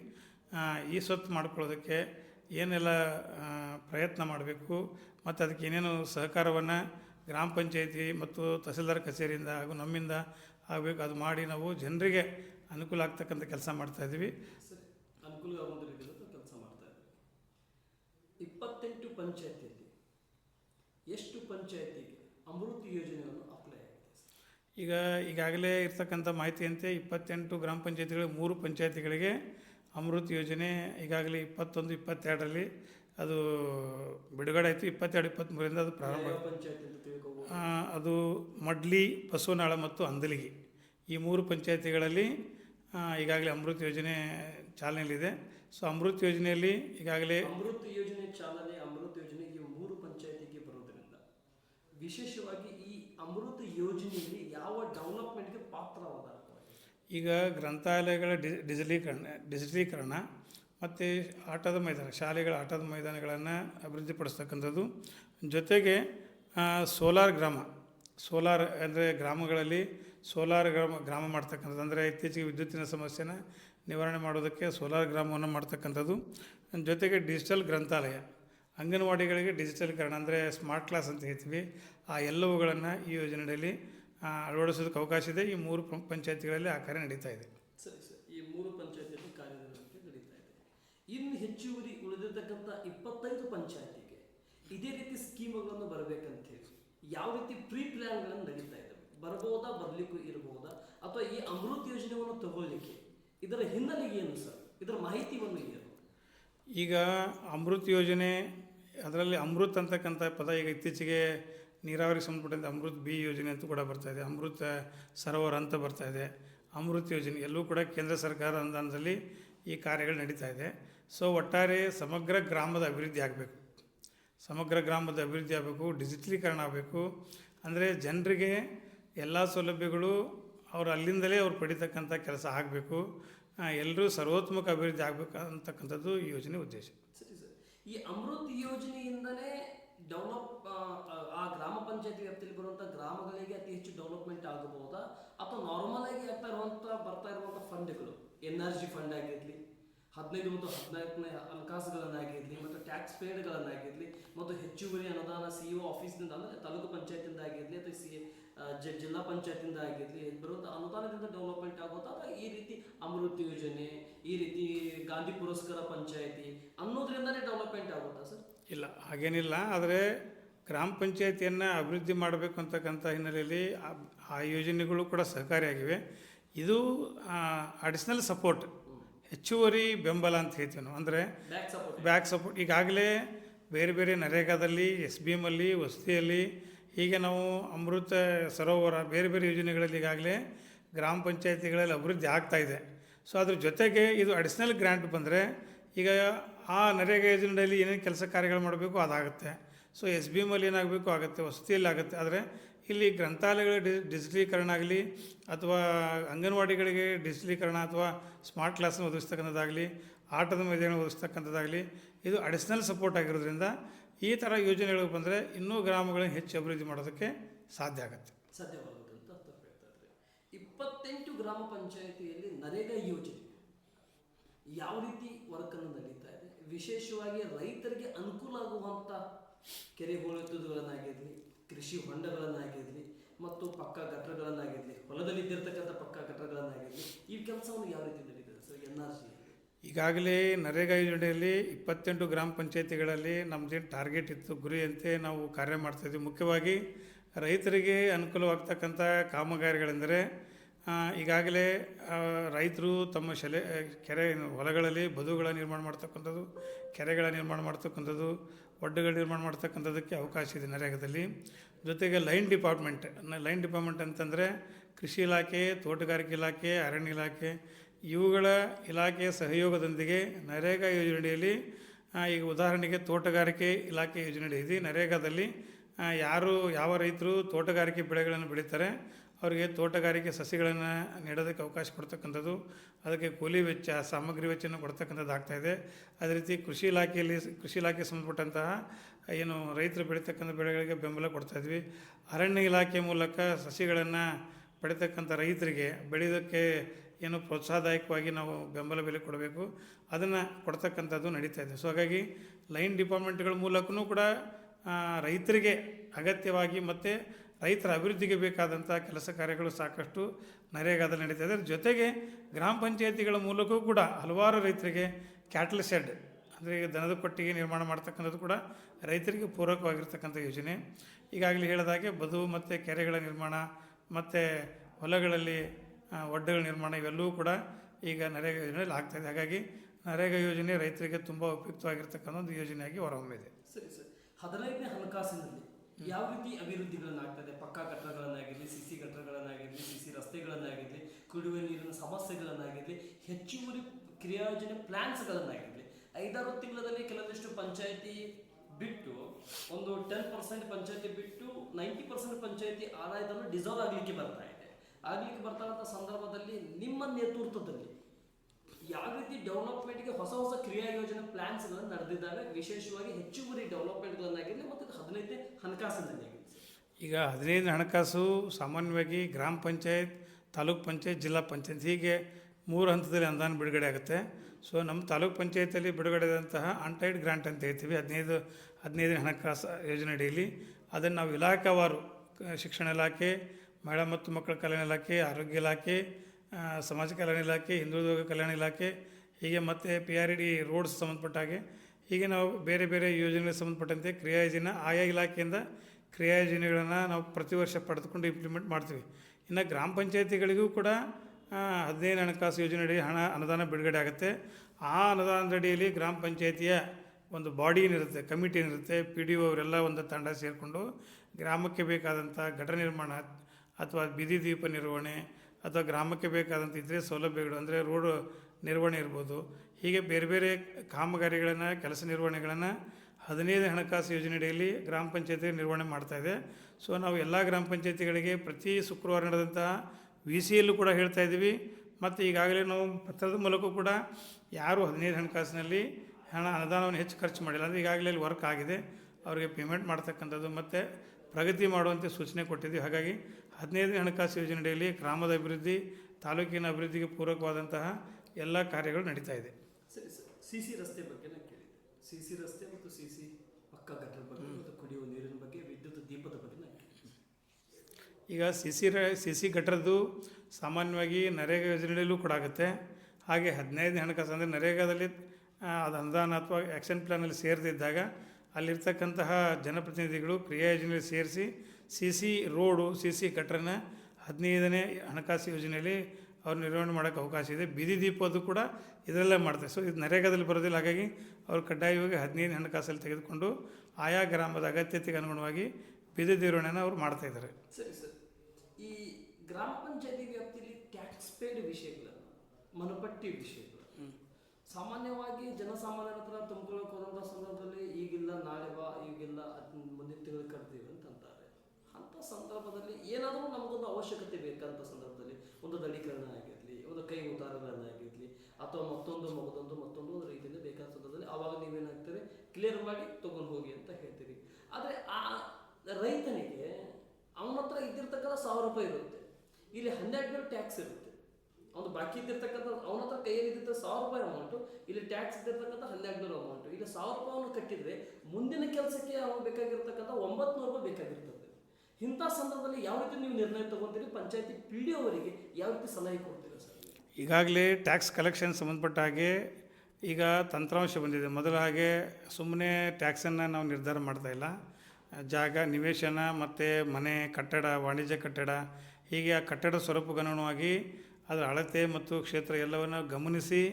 S1: ಈ ಸ್ವತ್ತು ಮಾಡ್ಕೊಳ್ಳೋದಕ್ಕೆ ಏನೆಲ್ಲ ಪ್ರಯತ್ನ ಮಾಡಬೇಕು? ಮತ್ತು ಅದಕ್ಕೆ ಏನೇನು ಸಹಕಾರವನ್ನು ಗ್ರಾಮ ಪಂಚಾಯತಿ ಮತ್ತು ತಹಸೀಲ್ದಾರ್ ಕಚೇರಿಯಿಂದ ಹಾಗೂ ನಮ್ಮಿಂದ ಆಗಬೇಕು? ಅದು ಮಾಡಿ ನಾವು ಜನರಿಗೆ ಅನುಕೂಲ ಆಗ್ತಕ್ಕಂಥ ಕೆಲಸ ಮಾಡ್ತಾಯಿದ್ವಿ
S2: ಅನುಕೂಲ ಆಗುವಂಥ ರೀತಿಯಲ್ಲಿ ಕೆಲಸ ಮಾಡ್ತಾ ಇದ್ದೀವಿ ಇಪ್ಪತ್ತೆಂಟು ಪಂಚಾಯತಿಯಲ್ಲಿ ಎಷ್ಟು ಪಂಚಾಯತಿಗೆ ಅಮೃತ ಯೋಜನೆಯನ್ನು ಅಪ್ಲೈ ಆಗಿದೆ
S1: ಈಗ ಈಗಾಗಲೇ ಇರ್ತಕ್ಕಂಥ ಮಾಹಿತಿಯಂತೆ ಇಪ್ಪತ್ತೆಂಟು ಗ್ರಾಮ ಪಂಚಾಯತಿಗಳು ಮೂರು ಪಂಚಾಯತಿಗಳಿಗೆ ಅಮೃತ್ ಯೋಜನೆ ಈಗಾಗಲೇ ಇಪ್ಪತ್ತೊಂದು ಇಪ್ಪತ್ತೆರಡರಲ್ಲಿ ಅದು ಬಿಡುಗಡೆ ಆಯಿತು. ಇಪ್ಪತ್ತೆರಡು ಇಪ್ಪತ್ತ್ಮೂರಿಂದ ಅದು ಪ್ರಾರಂಭ
S2: ಪಂಚಾಯತಿ
S1: ಅದು ಮಡ್ಲಿ ಬಸವನಾಳ ಮತ್ತು ಅಂದಲಿಗಿ ಈ ಮೂರು ಪಂಚಾಯತಿಗಳಲ್ಲಿ ಈಗಾಗಲೇ ಅಮೃತ್ ಯೋಜನೆ ಚಾಲನೆಯಲ್ಲಿದೆ. ಸೊ ಅಮೃತ್ ಯೋಜನೆಯಲ್ಲಿ ಈಗಾಗಲೇ
S2: ಅಮೃತ್ ಯೋಜನೆ ಚಾಲನೆ ಅಮೃತ್ ಯೋಜನೆ ಈ ಮೂರು ಪಂಚಾಯತಿಗೆ ಬರೋದ್ರಿಂದ ವಿಶೇಷವಾಗಿ ಈ ಅಮೃತ ಯೋಜನೆಯಲ್ಲಿ ಯಾವ ಡೆವಲಪ್ಮೆಂಟ್ಗೆ ಪಾತ್ರವಾದ
S1: ಈಗ ಗ್ರಂಥಾಲಯಗಳ ಡಿ ಡಿಜಿಟಲೀಕರಣ ಡಿಜಿಟಲೀಕರಣ ಮತ್ತು ಆಟದ ಮೈದಾನ ಶಾಲೆಗಳ ಆಟದ ಮೈದಾನಗಳನ್ನು ಅಭಿವೃದ್ಧಿಪಡಿಸ್ತಕ್ಕಂಥದ್ದು. ಜೊತೆಗೆ ಸೋಲಾರ್ ಗ್ರಾಮ ಸೋಲಾರ್ ಅಂದರೆ ಗ್ರಾಮಗಳಲ್ಲಿ ಸೋಲಾರ್ ಗ್ರಾಮ ಗ್ರಾಮ ಮಾಡ್ತಕ್ಕಂಥದ್ದು. ಅಂದರೆ ಇತ್ತೀಚೆಗೆ ವಿದ್ಯುತ್ತಿನ ಸಮಸ್ಯೆನ ನಿವಾರಣೆ ಮಾಡೋದಕ್ಕೆ ಸೋಲಾರ್ ಗ್ರಾಮವನ್ನು ಮಾಡ್ತಕ್ಕಂಥದ್ದು. ಜೊತೆಗೆ ಡಿಜಿಟಲ್ ಗ್ರಂಥಾಲಯ. ಅಂಗನವಾಡಿಗಳಿಗೆ ಡಿಜಿಟಲೀಕರಣ ಅಂದರೆ ಸ್ಮಾರ್ಟ್ ಕ್ಲಾಸ್ ಅಂತ ಹೇಳ್ತೀವಿ. ಆ ಎಲ್ಲವುಗಳನ್ನು ಈ ಯೋಜನೆಯಲ್ಲಿ ಅಳವಡಿಸೋದಕ್ಕೆ ಅವಕಾಶ ಇದೆ. ಈ ಮೂರು ಪಂಚಾಯತಿಗಳಲ್ಲಿ ಆ ಕಾರ್ಯ ನಡೀತಾ ಇದೆ.
S2: ಈ ಮೂರು ಪಂಚಾಯತಿಯಲ್ಲಿ ಕಾರ್ಯ ನಡೀತಾ ಇದೆ. ಇನ್ನು ಹೆಚ್ಚುವರಿ ಇಪ್ಪತ್ತೈದು ಪಂಚಾಯತಿಗೆ ಇದೇ ರೀತಿ ಸ್ಕೀಮ್ಗಳನ್ನು ಬರಬೇಕಂತ ಹೇಳಿ, ಯಾವ ರೀತಿ ಪ್ರೀ ಪ್ಲಾನ್ಗಳನ್ನು ನಡೀತಾ ಇದ್ದಾವೆ ಬರ್ಬೋದಾ, ಬರ್ಲಿಕ್ಕೂ ಇರಬಹುದಾ ಅಥವಾ ಈ ಅಮೃತ್ ಯೋಜನೆಯನ್ನು ತಗೊಳ್ಳಿಕ್ಕೆ ಇದರ ಹಿನ್ನೆಲೆ ಏನು ಸರ್? ಇದರ ಮಾಹಿತಿಯನ್ನು ಏನು
S1: ಈಗ ಅಮೃತ್ ಯೋಜನೆ, ಅದರಲ್ಲಿ ಅಮೃತ್ ಅಂತಕ್ಕಂಥ ಪದ ಈಗ ಇತ್ತೀಚೆಗೆ ನೀರಾವರಿ ಸಂಬಂಧಪಟ್ಟಂತೆ ಅಮೃತ್ ಬಿ ಯೋಜನೆ ಅಂತ ಕೂಡ ಬರ್ತಾ ಇದೆ. ಅಮೃತ ಸರೋವರ ಅಂತ ಬರ್ತಾ ಇದೆ. ಅಮೃತ್ ಯೋಜನೆ, ಎಲ್ಲೂ ಕೂಡ ಕೇಂದ್ರ ಸರ್ಕಾರ ಅನುದಾನದಲ್ಲಿ ಈ ಕಾರ್ಯಗಳು ನಡೀತಾ ಇದೆ. ಸೊ, ಒಟ್ಟಾರೆ ಸಮಗ್ರ ಗ್ರಾಮದ ಅಭಿವೃದ್ಧಿ ಆಗಬೇಕು. ಸಮಗ್ರ ಗ್ರಾಮದ ಅಭಿವೃದ್ಧಿ ಆಗಬೇಕು, ಡಿಜಿಟಲೀಕರಣ ಆಗಬೇಕು. ಅಂದರೆ ಜನರಿಗೆ ಎಲ್ಲ ಸೌಲಭ್ಯಗಳು ಅವರು ಅಲ್ಲಿಂದಲೇ ಅವ್ರು ಪಡಿತಕ್ಕಂಥ ಕೆಲಸ ಆಗಬೇಕು. ಎಲ್ಲರೂ ಸರ್ವೋತ್ಮಕ ಅಭಿವೃದ್ಧಿ ಆಗಬೇಕು ಅಂತಕ್ಕಂಥದ್ದು ಈ ಯೋಜನೆ ಉದ್ದೇಶ.
S2: ಈ ಅಮೃತ್ ಯೋಜನೆಯಿಂದಲೇ ಡೆವಲಪ್ ಆ ಗ್ರಾಮ ಪಂಚಾಯತಿ ವ್ಯಾಪ್ತಿಯಲ್ಲಿ ಬರುವಂಥ ಗ್ರಾಮಗಳಿಗೆ ಅತಿ ಹೆಚ್ಚು ಡೆವಲಪ್ಮೆಂಟ್ ಆಗಬಹುದಾ? ಅಥವಾ ನಾರ್ಮಲ್ ಆಗಿ ಆಗ್ತಾ ಇರುವಂಥ, ಬರ್ತಾ ಇರುವಂಥ ಫಂಡ್ಗಳು ಎನ್ ಆರ್ ಜಿ ಫಂಡ್ ಆಗಿರಲಿ? ಹದಿನೈದು ಮತ್ತು ಹದಿನಾಲ್ಕನೇ ಹಣಕಾಸುಗಳನ್ನಾಗಿರಲಿ ಮತ್ತು ಟ್ಯಾಕ್ಸ್ ಪೇಡ್ಗಳನ್ನಾಗಿರಲಿ ಮತ್ತು ಹೆಚ್ಚುವರಿ ಅನುದಾನ ಸಿ ಒ ಆಫೀಸ್ನಿಂದ ಅಂದರೆ ತಾಲೂಕು ಪಂಚಾಯತಿಂದ ಆಗಿರಲಿ ಅಥವಾ ಸಿ ಜ- ಜಿಲ್ಲಾ ಪಂಚಾಯತಿಂದ ಆಗಿರಲಿ ಬರುವಂಥ ಅನುದಾನದಿಂದ ಡೆವಲಪ್ಮೆಂಟ್ ಆಗುತ್ತಾ ಅಥವಾ ಈ ರೀತಿ ಅಮೃತ್ ಯೋಜನೆ, ಈ ರೀತಿ ಗಾಂಧಿ ಪುರಸ್ಕಾರ ಪಂಚಾಯತಿ ಅನ್ನೋದ್ರಿಂದನೇ ಡೆವಲಪ್ಮೆಂಟ್ ಆಗುತ್ತಾ ಸರ್?
S1: ಇಲ್ಲ, ಹಾಗೇನಿಲ್ಲ. ಆದರೆ ಗ್ರಾಮ ಪಂಚಾಯತಿಯನ್ನು ಅಭಿವೃದ್ಧಿ ಮಾಡಬೇಕು ಅಂತಕ್ಕಂಥ ಹಿನ್ನೆಲೆಯಲ್ಲಿ ಆ ಯೋಜನೆಗಳು ಕೂಡ ಸಹಕಾರಿಯಾಗಿವೆ. ಇದು ಅಡಿಷ್ನಲ್ ಸಪೋರ್ಟ್ ಹೆಚ್ಚುವರಿ ಬೆಂಬಲ ಅಂತ ಹೇಳ್ತೀವಿ ನಾವು. ಅಂದರೆ
S2: ಬ್ಯಾಕ್ ಸಪೋರ್ಟ್
S1: ಈಗಾಗಲೇ ಬೇರೆ ಬೇರೆ ನರೇಗಾದಲ್ಲಿ ಎಸ್ ಬಿ ಎಮ್ಮಲ್ಲಿ ವಸತಿಯಲ್ಲಿ ಹೀಗೆ ನಾವು ಅಮೃತ ಸರೋವರ ಬೇರೆ ಬೇರೆ ಯೋಜನೆಗಳಲ್ಲಿ ಈಗಾಗಲೇ ಗ್ರಾಮ ಪಂಚಾಯತಿಗಳಲ್ಲಿ ಅಭಿವೃದ್ಧಿ ಆಗ್ತಾ ಇದೆ. ಸೊ ಅದ್ರ ಜೊತೆಗೆ ಇದು ಅಡಿಷ್ನಲ್ ಗ್ರ್ಯಾಂಟ್ ಬಂದರೆ ಈಗ ಆ ನರೇಗಾ ಯೋಜನೆಯಲ್ಲಿ ಏನೇನು ಕೆಲಸ ಕಾರ್ಯಗಳು ಮಾಡಬೇಕು ಅದಾಗುತ್ತೆ. ಸೊ ಎಸ್ ಬಿ ಎಮ್ಮಲ್ಲಿ ಏನಾಗಬೇಕು ಆಗುತ್ತೆ ವಸತಿಯಲ್ಲಿ ಆಗುತ್ತೆ. ಆದರೆ ಇಲ್ಲಿ ಗ್ರಂಥಾಲಯಗಳ ಡಿಜಿಟಲೀಕರಣ ಆಗಲಿ ಅಥವಾ ಅಂಗನವಾಡಿಗಳಿಗೆ ಡಿಜಿಟಲೀಕರಣ ಅಥವಾ ಸ್ಮಾರ್ಟ್ ಕ್ಲಾಸನ್ನು ಒದಗಿಸ್ತಕ್ಕಂಥದ್ದಾಗಲಿ, ಆಟದ ಮೈದಾನ ಒದಗಿಸ್ತಕ್ಕಂಥದ್ದಾಗಲಿ, ಇದು ಅಡಿಷ್ನಲ್ ಸಪೋರ್ಟ್ ಆಗಿರೋದ್ರಿಂದ ಈ ಥರ ಯೋಜನೆಗಳು ಬಂದರೆ ಇನ್ನೂ ಗ್ರಾಮಗಳನ್ನು ಹೆಚ್ಚು ಅಭಿವೃದ್ಧಿ ಮಾಡೋದಕ್ಕೆ ಸಾಧ್ಯ ಆಗುತ್ತೆ.
S2: ಸಾಧ್ಯವಾಗುತ್ತಂತ ಇಪ್ಪತ್ತೆಂಟು ಗ್ರಾಮ ಪಂಚಾಯತಿಯಲ್ಲಿ ನರೇಗಾ ಯೋಜನೆ ಯಾವ ರೀತಿ ವರ್ಕ್ ಅನ್ನು ನಡೀತಾ ಇದೆ? ವಿಶೇಷವಾಗಿ ರೈತರಿಗೆ ಅನುಕೂಲ ಆಗುವಂತ ಕೆರೆ ಹೂಳೆತ್ತುಗಳನ್ನಾಗಿರಲಿ ಕೃಷಿ ಹೊಂಡಗಳನ್ನಾಗಿರಲಿ ಮತ್ತು ಪಕ್ಕ ಗಟ್ಟರಗಳನ್ನಾಗಿರಲಿ ಹೊಲದಲ್ಲಿ ಇದ್ದಿರ್ತಕ್ಕಂಥ ಪಕ್ಕ ಗಟ್ಟರಗಳನ್ನಾಗಿರಲಿ ಈ ಕೆಲಸವನ್ನು ಯಾವ ರೀತಿ ನಡೀತದೆ? ಸರ್ ಎನ್ ಆರ್
S1: ಈಗಾಗಲೇ ನರೇಗಾ ಯೋಜನೆಯಲ್ಲಿ ಇಪ್ಪತ್ತೆಂಟು ಗ್ರಾಮ ಪಂಚಾಯತಿಗಳಲ್ಲಿ ನಮ್ಮದೇನು ಟಾರ್ಗೆಟ್ ಇತ್ತು ಗುರಿಯಂತೆ ನಾವು ಕಾರ್ಯ ಮಾಡ್ತಾಯಿದ್ವಿ ಮುಖ್ಯವಾಗಿ ರೈತರಿಗೆ ಅನುಕೂಲವಾಗ್ತಕ್ಕಂಥ ಕಾಮಗಾರಿಗಳೆಂದರೆ ಈಗಾಗಲೇ ರೈತರು ತಮ್ಮ ಶಲೆ ಕೆರೆ, ಹೊಲಗಳಲ್ಲಿ ಬದುಗಳ ನಿರ್ಮಾಣ ಮಾಡ್ತಕ್ಕಂಥದ್ದು, ಕೆರೆಗಳ ನಿರ್ಮಾಣ ಮಾಡ್ತಕ್ಕಂಥದ್ದು, ಒಡ್ಡುಗಳ ನಿರ್ಮಾಣ ಮಾಡ್ತಕ್ಕಂಥದ್ದಕ್ಕೆ ಅವಕಾಶ ಇದೆ ನರೇಗದಲ್ಲಿ. ಜೊತೆಗೆ ಲೈನ್ ಡಿಪಾರ್ಟ್ಮೆಂಟ್ ಲೈನ್ ಡಿಪಾರ್ಟ್ಮೆಂಟ್ ಅಂತಂದರೆ ಕೃಷಿ ಇಲಾಖೆ, ತೋಟಗಾರಿಕೆ ಇಲಾಖೆ, ಅರಣ್ಯ ಇಲಾಖೆ, ಇವುಗಳ ಇಲಾಖೆಯ ಸಹಯೋಗದೊಂದಿಗೆ ನರೇಗಾ ಯೋಜನೆಯಲ್ಲಿ ಈಗ ಉದಾಹರಣೆಗೆ ತೋಟಗಾರಿಕೆ ಇಲಾಖೆ ಯೋಜನೆ ಇದೆ ನರೇಗಾದಲ್ಲಿ ಯಾರು, ಯಾವ ರೈತರು ತೋಟಗಾರಿಕೆ ಬೆಳೆಗಳನ್ನು ಬೆಳೀತಾರೆ ಅವರಿಗೆ ತೋಟಗಾರಿಕೆ ಸಸಿಗಳನ್ನು ನೆಡೋದಕ್ಕೆ ಅವಕಾಶ ಕೊಡ್ತಕ್ಕಂಥದ್ದು, ಅದಕ್ಕೆ ಕೂಲಿ ವೆಚ್ಚ, ಸಾಮಗ್ರಿ ವೆಚ್ಚನ ಕೊಡ್ತಕ್ಕಂಥದ್ದು ಆಗ್ತಾಯಿದೆ ಅದೇ ರೀತಿ ಕೃಷಿ ಇಲಾಖೆಯಲ್ಲಿ, ಕೃಷಿ ಇಲಾಖೆ ಸಂಬಂಧಪಟ್ಟಂತಹ ಏನು ರೈತರು ಬೆಳೀತಕ್ಕಂಥ ಬೆಳೆಗಳಿಗೆ ಬೆಂಬಲ ಕೊಡ್ತಾಯಿದ್ವಿ ಅರಣ್ಯ ಇಲಾಖೆ ಮೂಲಕ ಸಸಿಗಳನ್ನು ಪಡಿತಕ್ಕಂಥ ರೈತರಿಗೆ ಬೆಳೆಯೋದಕ್ಕೆ ಏನು ಪ್ರೋತ್ಸಾಹದಾಯಕವಾಗಿ ನಾವು ಬೆಂಬಲ ಬೆಲೆ ಕೊಡಬೇಕು. ಅದನ್ನು ಕೊಡ್ತಕ್ಕಂಥದ್ದು ನಡೀತಾ ಇದೆ. ಸೊ ಹಾಗಾಗಿ ಲೈನ್ ಡಿಪಾರ್ಟ್ಮೆಂಟ್ಗಳ ಮೂಲಕವೂ ಕೂಡ ರೈತರಿಗೆ ಅಗತ್ಯವಾಗಿ ಮತ್ತು ರೈತರ ಅಭಿವೃದ್ಧಿಗೆ ಬೇಕಾದಂಥ ಕೆಲಸ ಕಾರ್ಯಗಳು ಸಾಕಷ್ಟು ನರೇಗಾದಲ್ಲಿ ನಡೀತಾ ಇದೆ. ಜೊತೆಗೆ ಗ್ರಾಮ ಪಂಚಾಯತಿಗಳ ಮೂಲಕವೂ ಕೂಡ ಹಲವಾರು ರೈತರಿಗೆ ಕ್ಯಾಟಲ್ ಶೆಡ್ ಅಂದರೆ ಈಗ ದನದ ಕೊಟ್ಟಿಗೆ ನಿರ್ಮಾಣ ಮಾಡ್ತಕ್ಕಂಥದ್ದು ಕೂಡ ರೈತರಿಗೆ ಪೂರಕವಾಗಿರ್ತಕ್ಕಂಥ ಯೋಜನೆ. ಈಗಾಗಲೇ ಹೇಳಿದಾಗೆ ಬದು ಮತ್ತು ಕೆರೆಗಳ ನಿರ್ಮಾಣ ಮತ್ತು ಹೊಲಗಳಲ್ಲಿ ಒಡ್ಡಗಳ ನಿರ್ಮಾಣ ಇವೆಲ್ಲವೂ ಕೂಡ ಈಗ ನರೇಗಾ ಯೋಜನೆಯಲ್ಲಿ ಆಗ್ತಾಯಿದೆ ಹಾಗಾಗಿ ನರೇಗಾ ಯೋಜನೆ ರೈತರಿಗೆ ತುಂಬ ಉಪಯುಕ್ತವಾಗಿರ್ತಕ್ಕಂಥ ಒಂದು ಯೋಜನೆಯಾಗಿ ಹೊರಹೊಮ್ಮಿದೆ.
S2: ಸರಿ ಸರ್. ಹದಿನೈದನೇ ಹಣಕಾಸಿನಲ್ಲಿ ಯಾವ ರೀತಿ ಅಭಿವೃದ್ಧಿಗಳನ್ನಾಗ್ತದೆ? ಪಕ್ಕಾ ಕಟ್ಟಡಗಳನ್ನಾಗಿರಲಿ ಸಿ ಸಿ ಕಟ್ಟಡಗಳನ್ನಾಗಿರಲಿ ಸಿ ಸಿ ರಸ್ತೆಗಳನ್ನಾಗಿರಲಿ, ಕುಡಿಯುವ ನೀರಿನ ಸಮಸ್ಯೆಗಳನ್ನಾಗಿರಲಿ, ಹೆಚ್ಚುವರಿ ಕ್ರಿಯಾಯೋಜನೆ ಪ್ಲಾನ್ಸ್ಗಳನ್ನಾಗಿರಲಿ. ಐದಾರು ತಿಂಗಳಲ್ಲಿ ಕೆಲವೊಂದಿಷ್ಟು ಪಂಚಾಯಿತಿ ಬಿಟ್ಟು ಒಂದು ಟೆನ್ ಪರ್ಸೆಂಟ್ ಪಂಚಾಯತಿ ಬಿಟ್ಟು ನೈಂಟಿ ಪರ್ಸೆಂಟ್ ಪಂಚಾಯತಿ ಆದಾಯದಲ್ಲೂ ಡಿಸಾಲ್ವ್ ಆಗಲಿಕ್ಕೆ ಬರ್ತಾ ಇದೆ. ಆಗಲಿಕ್ಕೆ ಬರ್ತಾ ಸಂದರ್ಭದಲ್ಲಿ ನಿಮ್ಮ ನೇತೃತ್ವದಲ್ಲಿ ಯಾವ ರೀತಿ ಡೆವಲಪ್ಮೆಂಟ್ಗೆ ಹೊಸ ಹೊಸ ಕ್ರಿಯಾ ಯೋಜನೆ ಪ್ಲಾನ್ಸ್ಗಳನ್ನು ನಡೆದಿದ್ದಾವೆ, ವಿಶೇಷವಾಗಿ ಹೆಚ್ಚುವರಿ ಡೆವಲಪ್ಮೆಂಟ್ಗಳನ್ನಾಗಿರಲಿ ಮತ್ತು ಹದಿನೈದನೇ ಹಣಕಾಸಿನಲ್ಲಿ
S1: ಈಗ ಹದಿನೈದು ಹಣಕಾಸು ಸಾಮಾನ್ಯವಾಗಿ ಗ್ರಾಮ ಪಂಚಾಯತ್, ತಾಲೂಕ್ ಪಂಚಾಯತ್, ಜಿಲ್ಲಾ ಪಂಚಾಯತ್ ಹೀಗೆ ಮೂರು ಹಂತದಲ್ಲಿ ಅನುದಾನ ಬಿಡುಗಡೆ ಆಗುತ್ತೆ. ಸೊ ನಮ್ಮ ತಾಲೂಕ್ ಪಂಚಾಯತಲ್ಲಿ ಬಿಡುಗಡೆ ಆದಂತಹ ಅನ್ಟೈಡ್ ಗ್ರಾಂಟ್ ಅಂತ ಹೇಳ್ತೀವಿ, ಹದಿನೈದು ಹದಿನೈದು ಹಣಕಾಸು ಯೋಜನೆ ಅಡಿಯಲ್ಲಿ. ಅದನ್ನು ನಾವು ಇಲಾಖಾವಾರು ಶಿಕ್ಷಣ ಇಲಾಖೆ, ಮಹಿಳಾ ಮತ್ತು ಮಕ್ಕಳ ಕಲ್ಯಾಣ ಇಲಾಖೆ, ಆರೋಗ್ಯ ಇಲಾಖೆ ಸಮಾಜ ಕಲ್ಯಾಣ ಇಲಾಖೆ, ಹಿಂದುಳಿದ ಕಲ್ಯಾಣ ಇಲಾಖೆ, ಹೀಗೆ ಮತ್ತು P R E D roads ಸಂಬಂಧಪಟ್ಟ ಹಾಗೆ. ಹೀಗೆ ನಾವು ಬೇರೆ ಬೇರೆ ಯೋಜನೆಗಳಿಗೆ ಸಂಬಂಧಪಟ್ಟಂತೆ ಕ್ರಿಯಾ ಯೋಜನೆ ಆಯಾ ಇಲಾಖೆಯಿಂದ ಕ್ರಿಯಾಯೋಜನೆಗಳನ್ನು ನಾವು ಪ್ರತಿ ವರ್ಷ ಪಡೆದುಕೊಂಡು ಇಂಪ್ಲಿಮೆಂಟ್ ಮಾಡ್ತೀವಿ. ಇನ್ನು ಗ್ರಾಮ ಪಂಚಾಯತಿಗಳಿಗೂ ಕೂಡ ಹದಿನೈದು ಹಣಕಾಸು ಯೋಜನೆಯಡಿ ಹಣ, ಅನುದಾನ ಬಿಡುಗಡೆ ಆಗುತ್ತೆ. ಆ ಅನುದಾನದಡಿಯಲ್ಲಿ ಗ್ರಾಮ ಪಂಚಾಯತಿಯ ಒಂದು ಬಾಡಿ ಏನಿರುತ್ತೆ, ಕಮಿಟಿ ಏನಿರುತ್ತೆ ಪಿ ಡಿ ಒ ಅವರೆಲ್ಲ ಒಂದು ತಂಡ ಸೇರಿಕೊಂಡು ಗ್ರಾಮಕ್ಕೆ ಬೇಕಾದಂಥ ಘಟ ನಿರ್ಮಾಣ ಅಥವಾ ಬೀದಿ ದೀಪ ನಿರ್ವಹಣೆ ಅಥವಾ ಗ್ರಾಮಕ್ಕೆ ಬೇಕಾದಂಥ ಇತರೆ ಸೌಲಭ್ಯಗಳು, ಅಂದರೆ ರೋಡ್ ನಿರ್ವಹಣೆ ಇರ್ಬೋದು. ಹೀಗೆ ಬೇರೆ ಬೇರೆ ಕಾಮಗಾರಿಗಳನ್ನು, ಕೆಲಸ ನಿರ್ವಹಣೆಗಳನ್ನು ಹದಿನೈದು ಹಣಕಾಸು ಯೋಜನೆಯಡಿಯಲ್ಲಿ ಗ್ರಾಮ ಪಂಚಾಯತಿ ನಿರ್ವಹಣೆ ಮಾಡ್ತಾ ಇದೆ. ಸೊ ನಾವು ಎಲ್ಲ ಗ್ರಾಮ ಪಂಚಾಯತಿಗಳಿಗೆ ಪ್ರತಿ ಶುಕ್ರವಾರ ನಡೆದಂತಹ ವಿ ಸಿಯಲ್ಲೂ ಕೂಡ ಹೇಳ್ತಾ ಇದ್ದೀವಿ. ಮತ್ತು ಈಗಾಗಲೇ ನಾವು ಪತ್ರದ ಮೂಲಕ ಕೂಡ ಯಾರು ಹದಿನೈದು ಹಣಕಾಸಿನಲ್ಲಿ ಹಣ, ಅನುದಾನವನ್ನು ಹೆಚ್ಚು ಖರ್ಚು ಮಾಡಿಲ್ಲ. ಅಂದರೆ ಈಗಾಗಲೇ ಇಲ್ಲಿ ವರ್ಕ್ ಆಗಿದೆ. ಅವರಿಗೆ ಪೇಮೆಂಟ್ ಮಾಡ್ತಕ್ಕಂಥದ್ದು ಮತ್ತು ಪ್ರಗತಿ ಮಾಡುವಂತೆ ಸೂಚನೆ ಕೊಟ್ಟಿದ್ದೀವಿ. ಹಾಗಾಗಿ ಹದಿನೈದು ಹಣಕಾಸು ಯೋಜನೆಯಲ್ಲಿ ಗ್ರಾಮದ ಅಭಿವೃದ್ಧಿ ತಾಲೂಕಿನ ಅಭಿವೃದ್ಧಿಗೆ ಪೂರಕವಾದಂತಹ ಎಲ್ಲ ಕಾರ್ಯಗಳು ನಡೀತಾ ಇದೆ.
S2: ಸರಿ ಸರ್ ಸಿ ಸಿ ರಸ್ತೆ ಬಗ್ಗೆ ನಾನು ಕೇಳಿದೆ ಸಿ ಸಿ ರಸ್ತೆ ಮತ್ತು ಸಿ ಸಿ ಪಕ್ಕ ಗಟ್ಟರ ಬಗ್ಗೆ ಮತ್ತು ಕುಡಿಯುವ ನೀರಿನ ಬಗ್ಗೆ ವಿದ್ಯುತ್ ದೀಪದ ಬಗ್ಗೆ ನಾನು
S1: ಈಗ ಸಿ ಸಿ ರ ಸಿ ಸಿ ಗಟ್ಟರದ್ದು ಸಾಮಾನ್ಯವಾಗಿ ನರೇಗಾ ಯೋಜನೆಯಲ್ಲೂ ಕೂಡ ಆಗುತ್ತೆ. ಹಾಗೆ ಹದಿನೈದನೇ ಹಣಕಾಸು ಅಂದರೆ ನರೇಗಾದಲ್ಲಿ ಅದು ಅನುದಾನ ಅಥವಾ ಆ್ಯಕ್ಷನ್ ಪ್ಲ್ಯಾನಲ್ಲಿ ಸೇರದಿದ್ದಾಗ ಅಲ್ಲಿರ್ತಕ್ಕಂತಹ ಜನಪ್ರತಿನಿಧಿಗಳು ಕ್ರಿಯಾ ಯೋಜನೆಯಲ್ಲಿ ಸೇರಿಸಿ C C road, C C ಕಟ್ಟರನ್ನ ಹದಿನೈದನೇ ಹಣಕಾಸು ಯೋಜನೆಯಲ್ಲಿ ಅವ್ರು ನಿರ್ವಹಣೆ ಮಾಡೋಕೆ ಅವಕಾಶ ಇದೆ. ಬೀದಿ ದೀಪದ್ದು ಕೂಡ ಇದರಲ್ಲೇ ಮಾಡ್ತಾರೆ. ಸೊ ಇದು ನರೇಗಾದಲ್ಲಿ ಬರೋದಿಲ್ಲ. ಹಾಗಾಗಿ ಅವರು ಕಡ್ಡಾಯವಾಗಿ ಹದಿನೈದು ಹಣಕಾಸಲ್ಲಿ ತೆಗೆದುಕೊಂಡು ಆಯಾ ಗ್ರಾಮದ ಅಗತ್ಯತೆಗೆ ಅನುಗುಣವಾಗಿ ಬೀದಿ ನಿರ್ವಹಣೆನ ಅವ್ರು ಮಾಡ್ತಾ ಇದ್ದಾರೆ.
S2: ಸರಿ ಸರ್. ಈ ಗ್ರಾಮ ಪಂಚಾಯತಿ ವ್ಯಾಪ್ತಿಯಲ್ಲಿ ಟ್ಯಾಕ್ಸ್ ಪೇಡ್ ವಿಷಯಗಳನ್ನು ಮನಪಟ್ಟಿ ವಿಷಯಗಳು, ಸಾಮಾನ್ಯವಾಗಿ ಜನಸಾಮಾನ್ಯರ ಹತ್ರ ಸಂದರ್ಭದಲ್ಲಿ ಈಗಿಲ್ಲ, ನಾಳೆ ಬಾ, ಈಗಿಲ್ಲ ಮುಂದಿನ ತಿಂಗಳು ಕರ್ತೀವಿ ಸಂದರ್ಭದಲ್ಲಿ ಏನಾದರೂ ನಮಗೊಂದು ಅವಶ್ಯಕತೆ ಬೇಕಂತ ಸಂದರ್ಭದಲ್ಲಿ, ಒಂದು ದಳೀಕರಣ ಆಗಿರಲಿ, ಒಂದು ಕೈ ಉತ್ತಾರಗಳನ್ನ ಆಗಿರಲಿ, ಅಥವಾ ಮತ್ತೊಂದು ಮಗದೊಂದು ಮತ್ತೊಂದು ಒಂದು ರೀತಿಯಿಂದ ಬೇಕಾದ ಸಂದರ್ಭದಲ್ಲಿ ಆವಾಗ ನೀವೇನಾಗ್ತಾರೆ? ಕ್ಲಿಯರ್ ಮಾಡಿ ತೊಗೊಂಡು ಹೋಗಿ ಅಂತ ಹೇಳ್ತೀರಿ. ಆದರೆ ಆ ರೈತನಿಗೆ ಅವನ ಹತ್ರ ಇದ್ದಿರ್ತಕ್ಕಂಥ ಸಾವಿರ ರೂಪಾಯಿ ಇರುತ್ತೆ. ಇಲ್ಲಿ ಹನ್ನೆರಡು ನೂರು ಟ್ಯಾಕ್ಸ್ ಇರುತ್ತೆ. ಅವನು ಬಾಕಿ ಇದ್ದಿರ್ತಕ್ಕಂಥ, ಅವನ ಹತ್ರ ಕೈಯಲ್ಲಿ ಇದ್ದಿದ್ದ ಸಾವಿರ ರೂಪಾಯಿ ಅಮೌಂಟು ಇಲ್ಲಿ ಟ್ಯಾಕ್ಸ್ ಇದ್ದಿರ್ತಕ್ಕಂಥ ಹನ್ನೆರಡು ನೂರು ಅಮೌಂಟು ಇಲ್ಲಿ ಸಾವಿರ ರೂಪಾಯಿ ಕಟ್ಟಿದರೆ ಮುಂದಿನ ಕೆಲಸಕ್ಕೆ ಅವನು ಬೇಕಾಗಿರ್ತಕ್ಕಂಥ ಒಂಬತ್ತು ನೂರು ರೂಪಾಯಿ ಬೇಕಾಗಿರ್ತದೆ. ಇಂಥ ಸಂದರ್ಭದಲ್ಲಿ ಯಾವ ರೀತಿ ನೀವು ನಿರ್ಣಯ ತಗೊಂತೀರಿ? ಪಂಚಾಯತಿ ಪಿ ಡಿ ಅವರಿಗೆ ಯಾವ ರೀತಿ ಸಲಹೆ ಕೊಡ್ತೀರಾ ಸರ್?
S1: ಈಗಾಗಲೇ ಟ್ಯಾಕ್ಸ್ ಕಲೆಕ್ಷನ್ ಸಂಬಂಧಪಟ್ಟ ಹಾಗೆ ಈಗ ತಂತ್ರಾಂಶ ಬಂದಿದೆ. ಮೊದಲ ಹಾಗೆ ಸುಮ್ಮನೆ ಟ್ಯಾಕ್ಸನ್ನು ನಾವು ನಿರ್ಧಾರ ಮಾಡ್ತಾ ಇಲ್ಲ. ಜಾಗ, ನಿವೇಶನ ಮತ್ತು ಮನೆ ಕಟ್ಟಡ, ವಾಣಿಜ್ಯ ಕಟ್ಟಡ, ಹೀಗೆ ಆ ಕಟ್ಟಡ ಸ್ವರೂಪಗನುಗುಣವಾಗಿ ಅದರ ಅಳತೆ ಮತ್ತು ಕ್ಷೇತ್ರ ಎಲ್ಲವನ್ನು ಗಮನಿಸಿ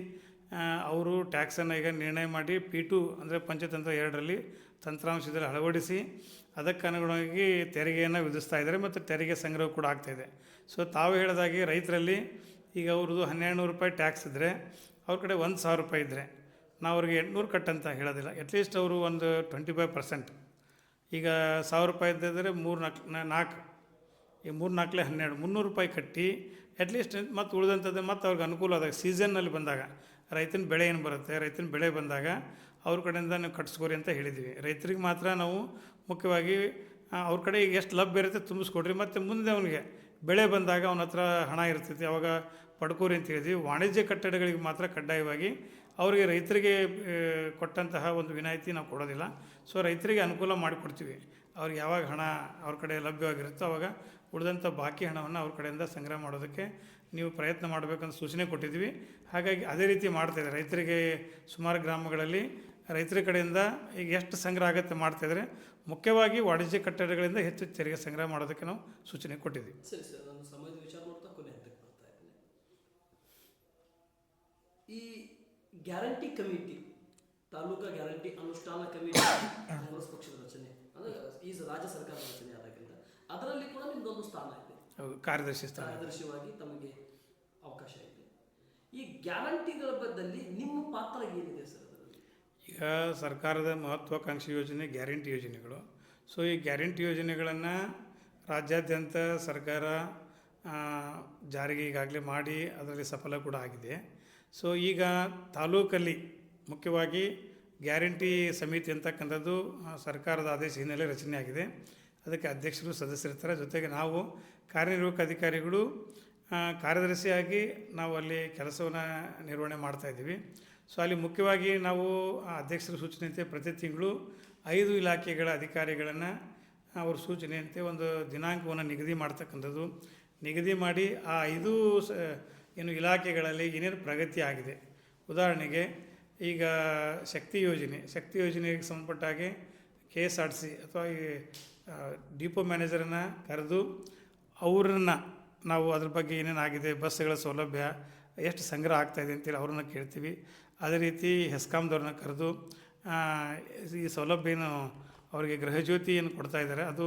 S1: ಅವರು ಟ್ಯಾಕ್ಸನ್ನು ಈಗ ನಿರ್ಣಯ ಮಾಡಿ ಪಿ ಟು ಅಂದರೆ ಪಂಚತಂತ್ರ ಎರಡರಲ್ಲಿ ತಂತ್ರಾಂಶದಲ್ಲಿ ಅಳವಡಿಸಿ ಅದಕ್ಕೆ ಅನುಗುಣವಾಗಿ ತೆರಿಗೆಯನ್ನು ವಿಧಿಸ್ತಾ ಇದ್ದಾರೆ ಮತ್ತು ತೆರಿಗೆ ಸಂಗ್ರಹ ಕೂಡ ಆಗ್ತಾಯಿದೆ ಸೊ ತಾವು ಹೇಳಿದಾಗೆ ರೈತರಲ್ಲಿ ಈಗ ಅವ್ರದ್ದು ಹನ್ನೆರಡು ನೂರು ರೂಪಾಯಿ ಟ್ಯಾಕ್ಸ್ ಇದ್ದರೆ ಅವ್ರ ಕಡೆ ಒಂದು ಸಾವಿರ ರೂಪಾಯಿ ಇದ್ದರೆ ನಾವು ಅವ್ರಿಗೆ ಎಂಟುನೂರು ಕಟ್ಟಂತ ಹೇಳೋದಿಲ್ಲ. ಅಟ್ಲೀಸ್ಟ್ ಅವರು ಒಂದು ಟ್ವೆಂಟಿ ಫೈವ್ ಪರ್ಸೆಂಟ್ ಈಗ ಸಾವಿರ ರೂಪಾಯಿ ಇದ್ದಿದ್ರೆ ಮೂರು ನಾಲ್ಕು ನಾಲ್ಕು ಈ ಮೂರು ನಾಲ್ಕಲೇ ಹನ್ನೆರಡು, ಮುನ್ನೂರು ರೂಪಾಯಿ ಕಟ್ಟಿ ಅಟ್ಲೀಸ್ಟ್ ಮತ್ತು ಉಳಿದಂಥದ್ದು ಮತ್ತು ಅವ್ರಿಗೆ ಅನುಕೂಲ ಆದಾಗ ಸೀಸನ್ನಲ್ಲಿ ಬಂದಾಗ ರೈತನ ಬೆಳೆ ಏನು ಬರುತ್ತೆ, ರೈತನ ಬೆಳೆ ಬಂದಾಗ ಅವ್ರ ಕಡೆಯಿಂದ ನೀವು ಕಟ್ಸ್ಕೊರಿ ಅಂತ ಹೇಳಿದ್ದೀವಿ. ರೈತರಿಗೆ ಮಾತ್ರ ನಾವು ಮುಖ್ಯವಾಗಿ ಅವ್ರ ಕಡೆ ಈಗ ಎಷ್ಟು ಲಭ್ಯ ಇರುತ್ತೆ ತುಂಬಿಸ್ಕೊಡ್ರಿ. ಮತ್ತು ಮುಂದೆ ಅವನಿಗೆ ಬೆಳೆ ಬಂದಾಗ ಅವನ ಹತ್ರ ಹಣ ಇರ್ತೈತಿ. ಅವಾಗ ಪಡ್ಕೋರಿ ಅಂತ ಹೇಳಿದ್ವಿ. ವಾಣಿಜ್ಯ ಕಟ್ಟಡಗಳಿಗೆ ಮಾತ್ರ ಕಡ್ಡಾಯವಾಗಿ ಅವರಿಗೆ ರೈತರಿಗೆ ಕೊಟ್ಟಂತಹ ಒಂದು ವಿನಾಯಿತಿ ನಾವು ಕೊಡೋದಿಲ್ಲ. ಸೊ ರೈತರಿಗೆ ಅನುಕೂಲ ಮಾಡಿಕೊಡ್ತೀವಿ. ಅವ್ರಿಗೆ ಯಾವಾಗ ಹಣ ಅವ್ರ ಕಡೆ ಲಭ್ಯವಾಗಿರುತ್ತೋ ಅವಾಗ ಉಳಿದಂಥ ಬಾಕಿ ಹಣವನ್ನು ಅವ್ರ ಕಡೆಯಿಂದ ಸಂಗ್ರಹ ಮಾಡೋದಕ್ಕೆ ನೀವು ಪ್ರಯತ್ನ ಮಾಡಬೇಕಂತ ಸೂಚನೆ ಕೊಟ್ಟಿದ್ವಿ ಹಾಗಾಗಿ ಅದೇ ರೀತಿ ಮಾಡ್ತಾಯಿದ್ದಾರೆ ರೈತರಿಗೆ ಸುಮಾರು ಗ್ರಾಮಗಳಲ್ಲಿ ರೈತರ ಕಡೆಯಿಂದ ಈಗ ಎಷ್ಟು ಸಂಗ್ರಹ ಆಗುತ್ತೆ ಮಾಡ್ತಾಯಿದ್ರೆ ಮುಖ್ಯವಾಗಿ ವಾಣಿಜ್ಯ ಕಟ್ಟಡಗಳಿಂದ ಹೆಚ್ಚು ತೆರಿಗೆ ಸಂಗ್ರಹ ಮಾಡೋದಕ್ಕೆ ನಾವು ಸೂಚನೆ ಕೊಟ್ಟಿದ್ವಿ
S2: ಸರಿ ಸರ್, ನಾನು ಸಮಯದ ವಿಚಾರ ಮಾಡ್ತಾ ಕೊನೆ ಹಂತಕ್ಕೆ ಬರ್ತಾ ಇದ್ದೀನಿ. ಈ ಗ್ಯಾರಂಟಿ ಕಮಿಟಿ, ತಾಲೂಕಾ ಗ್ಯಾರಂಟಿ ಅನುಷ್ಠಾನ ಕಮಿಟಿ ಕಾಂಗ್ರೆಸ್ ಪಕ್ಷದ ರಚನೆ, ಅಂದರೆ ಈ ರಾಜ್ಯ ಸರ್ಕಾರದ ರಚನೆ ಆದಾಗಿಂದ, ಅದರಲ್ಲಿ ಕೂಡ ನಿಮ್ದೊಂದು ಸ್ಥಾನ ಇದೆ.
S1: ಕಾರ್ಯದರ್ಶಿ
S2: ಕಾರ್ಯದರ್ಶಿಯಾಗಿ ತಮಗೆ ಅವಕಾಶ ಇದೆ. ಈ ಗ್ಯಾರಂಟಿಗಳ ಬದ್ದಲ್ಲಿ ನಿಮ್ಮ ಪಾತ್ರ ಏನಿದೆ ಸರ್
S1: ಈಗ ಸರ್ಕಾರದ ಮಹತ್ವಾಕಾಂಕ್ಷಿ ಯೋಜನೆ ಗ್ಯಾರಂಟಿ ಯೋಜನೆಗಳು. ಸೊ ಈ ಗ್ಯಾರಂಟಿ ಯೋಜನೆಗಳನ್ನು ರಾಜ್ಯಾದ್ಯಂತ ಸರ್ಕಾರ ಜಾರಿಗೆ ಈಗಾಗಲೇ ಮಾಡಿ ಅದರಲ್ಲಿ ಸಫಲ ಕೂಡ ಆಗಿದೆ. ಸೊ ಈಗ ತಾಲೂಕಲ್ಲಿ ಮುಖ್ಯವಾಗಿ ಗ್ಯಾರಂಟಿ ಸಮಿತಿ ಅಂತಕ್ಕಂಥದ್ದು ಸರ್ಕಾರದ ಆದೇಶ ಹಿನ್ನೆಲೆ ರಚನೆ ಆಗಿದೆ ಅದಕ್ಕೆ ಅಧ್ಯಕ್ಷರು ಸದಸ್ಯರಿರ್ತಾರೆ ಜೊತೆಗೆ ನಾವು ಕಾರ್ಯನಿರ್ವಾಹಕ ಅಧಿಕಾರಿಗಳು ಕಾರ್ಯದರ್ಶಿಯಾಗಿ ನಾವು ಅಲ್ಲಿ ಕೆಲಸವನ್ನು ನಿರ್ವಹಣೆ ಮಾಡ್ತಾ ಇದ್ದೀವಿ. ಸೊ ಅಲ್ಲಿ ಮುಖ್ಯವಾಗಿ ನಾವು ಅಧ್ಯಕ್ಷರ ಸೂಚನೆಯಂತೆ ಪ್ರತಿ ತಿಂಗಳು ಐದು ಇಲಾಖೆಗಳ ಅಧಿಕಾರಿಗಳನ್ನು ಅವ್ರ ಸೂಚನೆಯಂತೆ ಒಂದು ದಿನಾಂಕವನ್ನು ನಿಗದಿ ಮಾಡ್ತಕ್ಕಂಥದ್ದು. ನಿಗದಿ ಮಾಡಿ ಆ ಐದು ಸ, ಏನು ಇಲಾಖೆಗಳಲ್ಲಿ ಏನೇನು ಪ್ರಗತಿ ಆಗಿದೆ. ಉದಾಹರಣೆಗೆ ಈಗ ಶಕ್ತಿ ಯೋಜನೆ, ಶಕ್ತಿ ಯೋಜನೆಗೆ ಸಂಬಂಧಪಟ್ಟ ಹಾಗೆ ಕೆ ಎಸ್ ಆರ್ ಸಿ ಅಥವಾ ಈ ಡಿಪೋ ಮ್ಯಾನೇಜರನ್ನ ಕರೆದು ಅವ್ರನ್ನ ನಾವು ಅದ್ರ ಬಗ್ಗೆ ಏನೇನಾಗಿದೆ ಬಸ್ಗಳ ಸೌಲಭ್ಯ, ಎಷ್ಟು ಸಂಗ್ರಹ ಆಗ್ತಾಯಿದೆ ಅಂತೇಳಿ ಅವ್ರನ್ನ ಕೇಳ್ತೀವಿ. ಅದೇ ರೀತಿ ಹೆಸ್ಕಾಮ್ದವ್ರನ್ನ ಕರೆದು ಈ ಸೌಲಭ್ಯ ಏನು ಅವರಿಗೆ ಗೃಹಜ್ಯೋತಿ ಏನು ಕೊಡ್ತಾ ಇದ್ದಾರೆ, ಅದು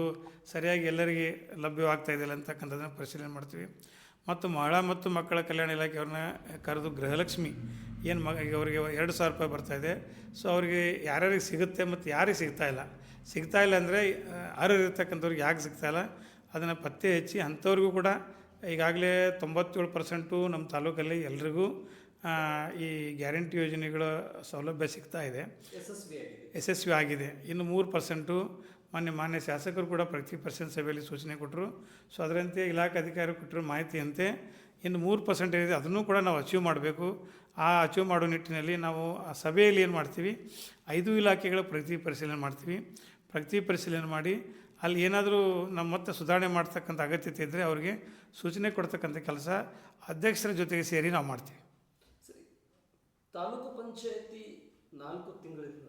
S1: ಸರಿಯಾಗಿ ಎಲ್ಲರಿಗೆ ಲಭ್ಯವಾಗ್ತಾ ಇದೆಯಲ್ಲ ಅಂತಕ್ಕಂಥದ್ದನ್ನು ಪರಿಶೀಲನೆ ಮಾಡ್ತೀವಿ. ಮತ್ತು ಮಹಿಳಾ ಮತ್ತು ಮಕ್ಕಳ ಕಲ್ಯಾಣ ಇಲಾಖೆಯವ್ರನ್ನ ಕರೆದು ಗೃಹಲಕ್ಷ್ಮಿ ಏನು ಈಗ ಅವರಿಗೆ ಎರಡು ಸಾವಿರ ರೂಪಾಯಿ ಬರ್ತಾಯಿದೆ ಸೊ ಅವರಿಗೆ ಯಾರ್ಯಾರಿಗೆ ಸಿಗುತ್ತೆ ಮತ್ತು ಯಾರಿಗೆ ಸಿಗ್ತಾ ಇಲ್ಲ ಸಿಗ್ತಾ ಇಲ್ಲ ಅಂದರೆ ಅರ್ಹರಿರ್ತಕ್ಕಂಥವ್ರಿಗೆ ಯಾಕೆ ಸಿಗ್ತಾಯಿಲ್ಲ ಅದನ್ನು ಪತ್ತೆ ಹಚ್ಚಿ ಅಂಥವ್ರಿಗೂ ಕೂಡ ಈಗಾಗಲೇ ತೊಂಬತ್ತೇಳು ಪರ್ಸೆಂಟು ನಮ್ಮ ತಾಲೂಕಲ್ಲಿ ಎಲ್ರಿಗೂ ಈ ಗ್ಯಾರಂಟಿ ಯೋಜನೆಗಳ ಸೌಲಭ್ಯ ಸಿಗ್ತಾ ಇದೆ. ಯಶಸ್ವಿ ಆಗಿದೆ. ಇನ್ನು ಮೂರು ಪರ್ಸೆಂಟು ಮಾನ್ಯ ಮಾನ್ಯ ಶಾಸಕರು ಕೂಡ ಪ್ರತಿ ಪರ್ಸೆಂಟ್ ಸಭೆಯಲ್ಲಿ ಸೂಚನೆ ಕೊಟ್ಟರು ಸೊ ಅದರಂತೆ ಇಲಾಖೆ ಅಧಿಕಾರಿ ಕೊಟ್ಟಿರೋ ಮಾಹಿತಿಯಂತೆ ಇನ್ನು ಮೂರು ಪರ್ಸೆಂಟ್ ಏನಿದೆ ಅದನ್ನು ಕೂಡ ನಾವು ಅಚೀವ್ ಮಾಡಬೇಕು. ಆ ಅಚೀವ್ ಮಾಡೋ ನಿಟ್ಟಿನಲ್ಲಿ ನಾವು ಆ ಸಭೆಯಲ್ಲಿ ಏನು ಮಾಡ್ತೀವಿ? ಐದು ಇಲಾಖೆಗಳ ಪ್ರಗತಿ ಪರಿಶೀಲನೆ ಮಾಡ್ತೀವಿ. ಪ್ರಗತಿ ಪರಿಶೀಲನೆ ಮಾಡಿ ಅಲ್ಲಿ ಏನಾದರೂ ನಮ್ಮ ಮತ್ತೆ ಸುಧಾರಣೆ ಮಾಡ್ತಕ್ಕಂಥ ಅಗತ್ಯತೆ ಇದ್ದರೆ ಅವರಿಗೆ ಸೂಚನೆ ಕೊಡ್ತಕ್ಕಂಥ ಕೆಲಸ ಅಧ್ಯಕ್ಷರ ಜೊತೆಗೆ ಸೇರಿ ನಾವು ಮಾಡ್ತೀವಿ.
S2: ತಾಲೂಕು ಪಂಚಾಯತಿ ನಾಲ್ಕು ತಿಂಗಳಿಂದ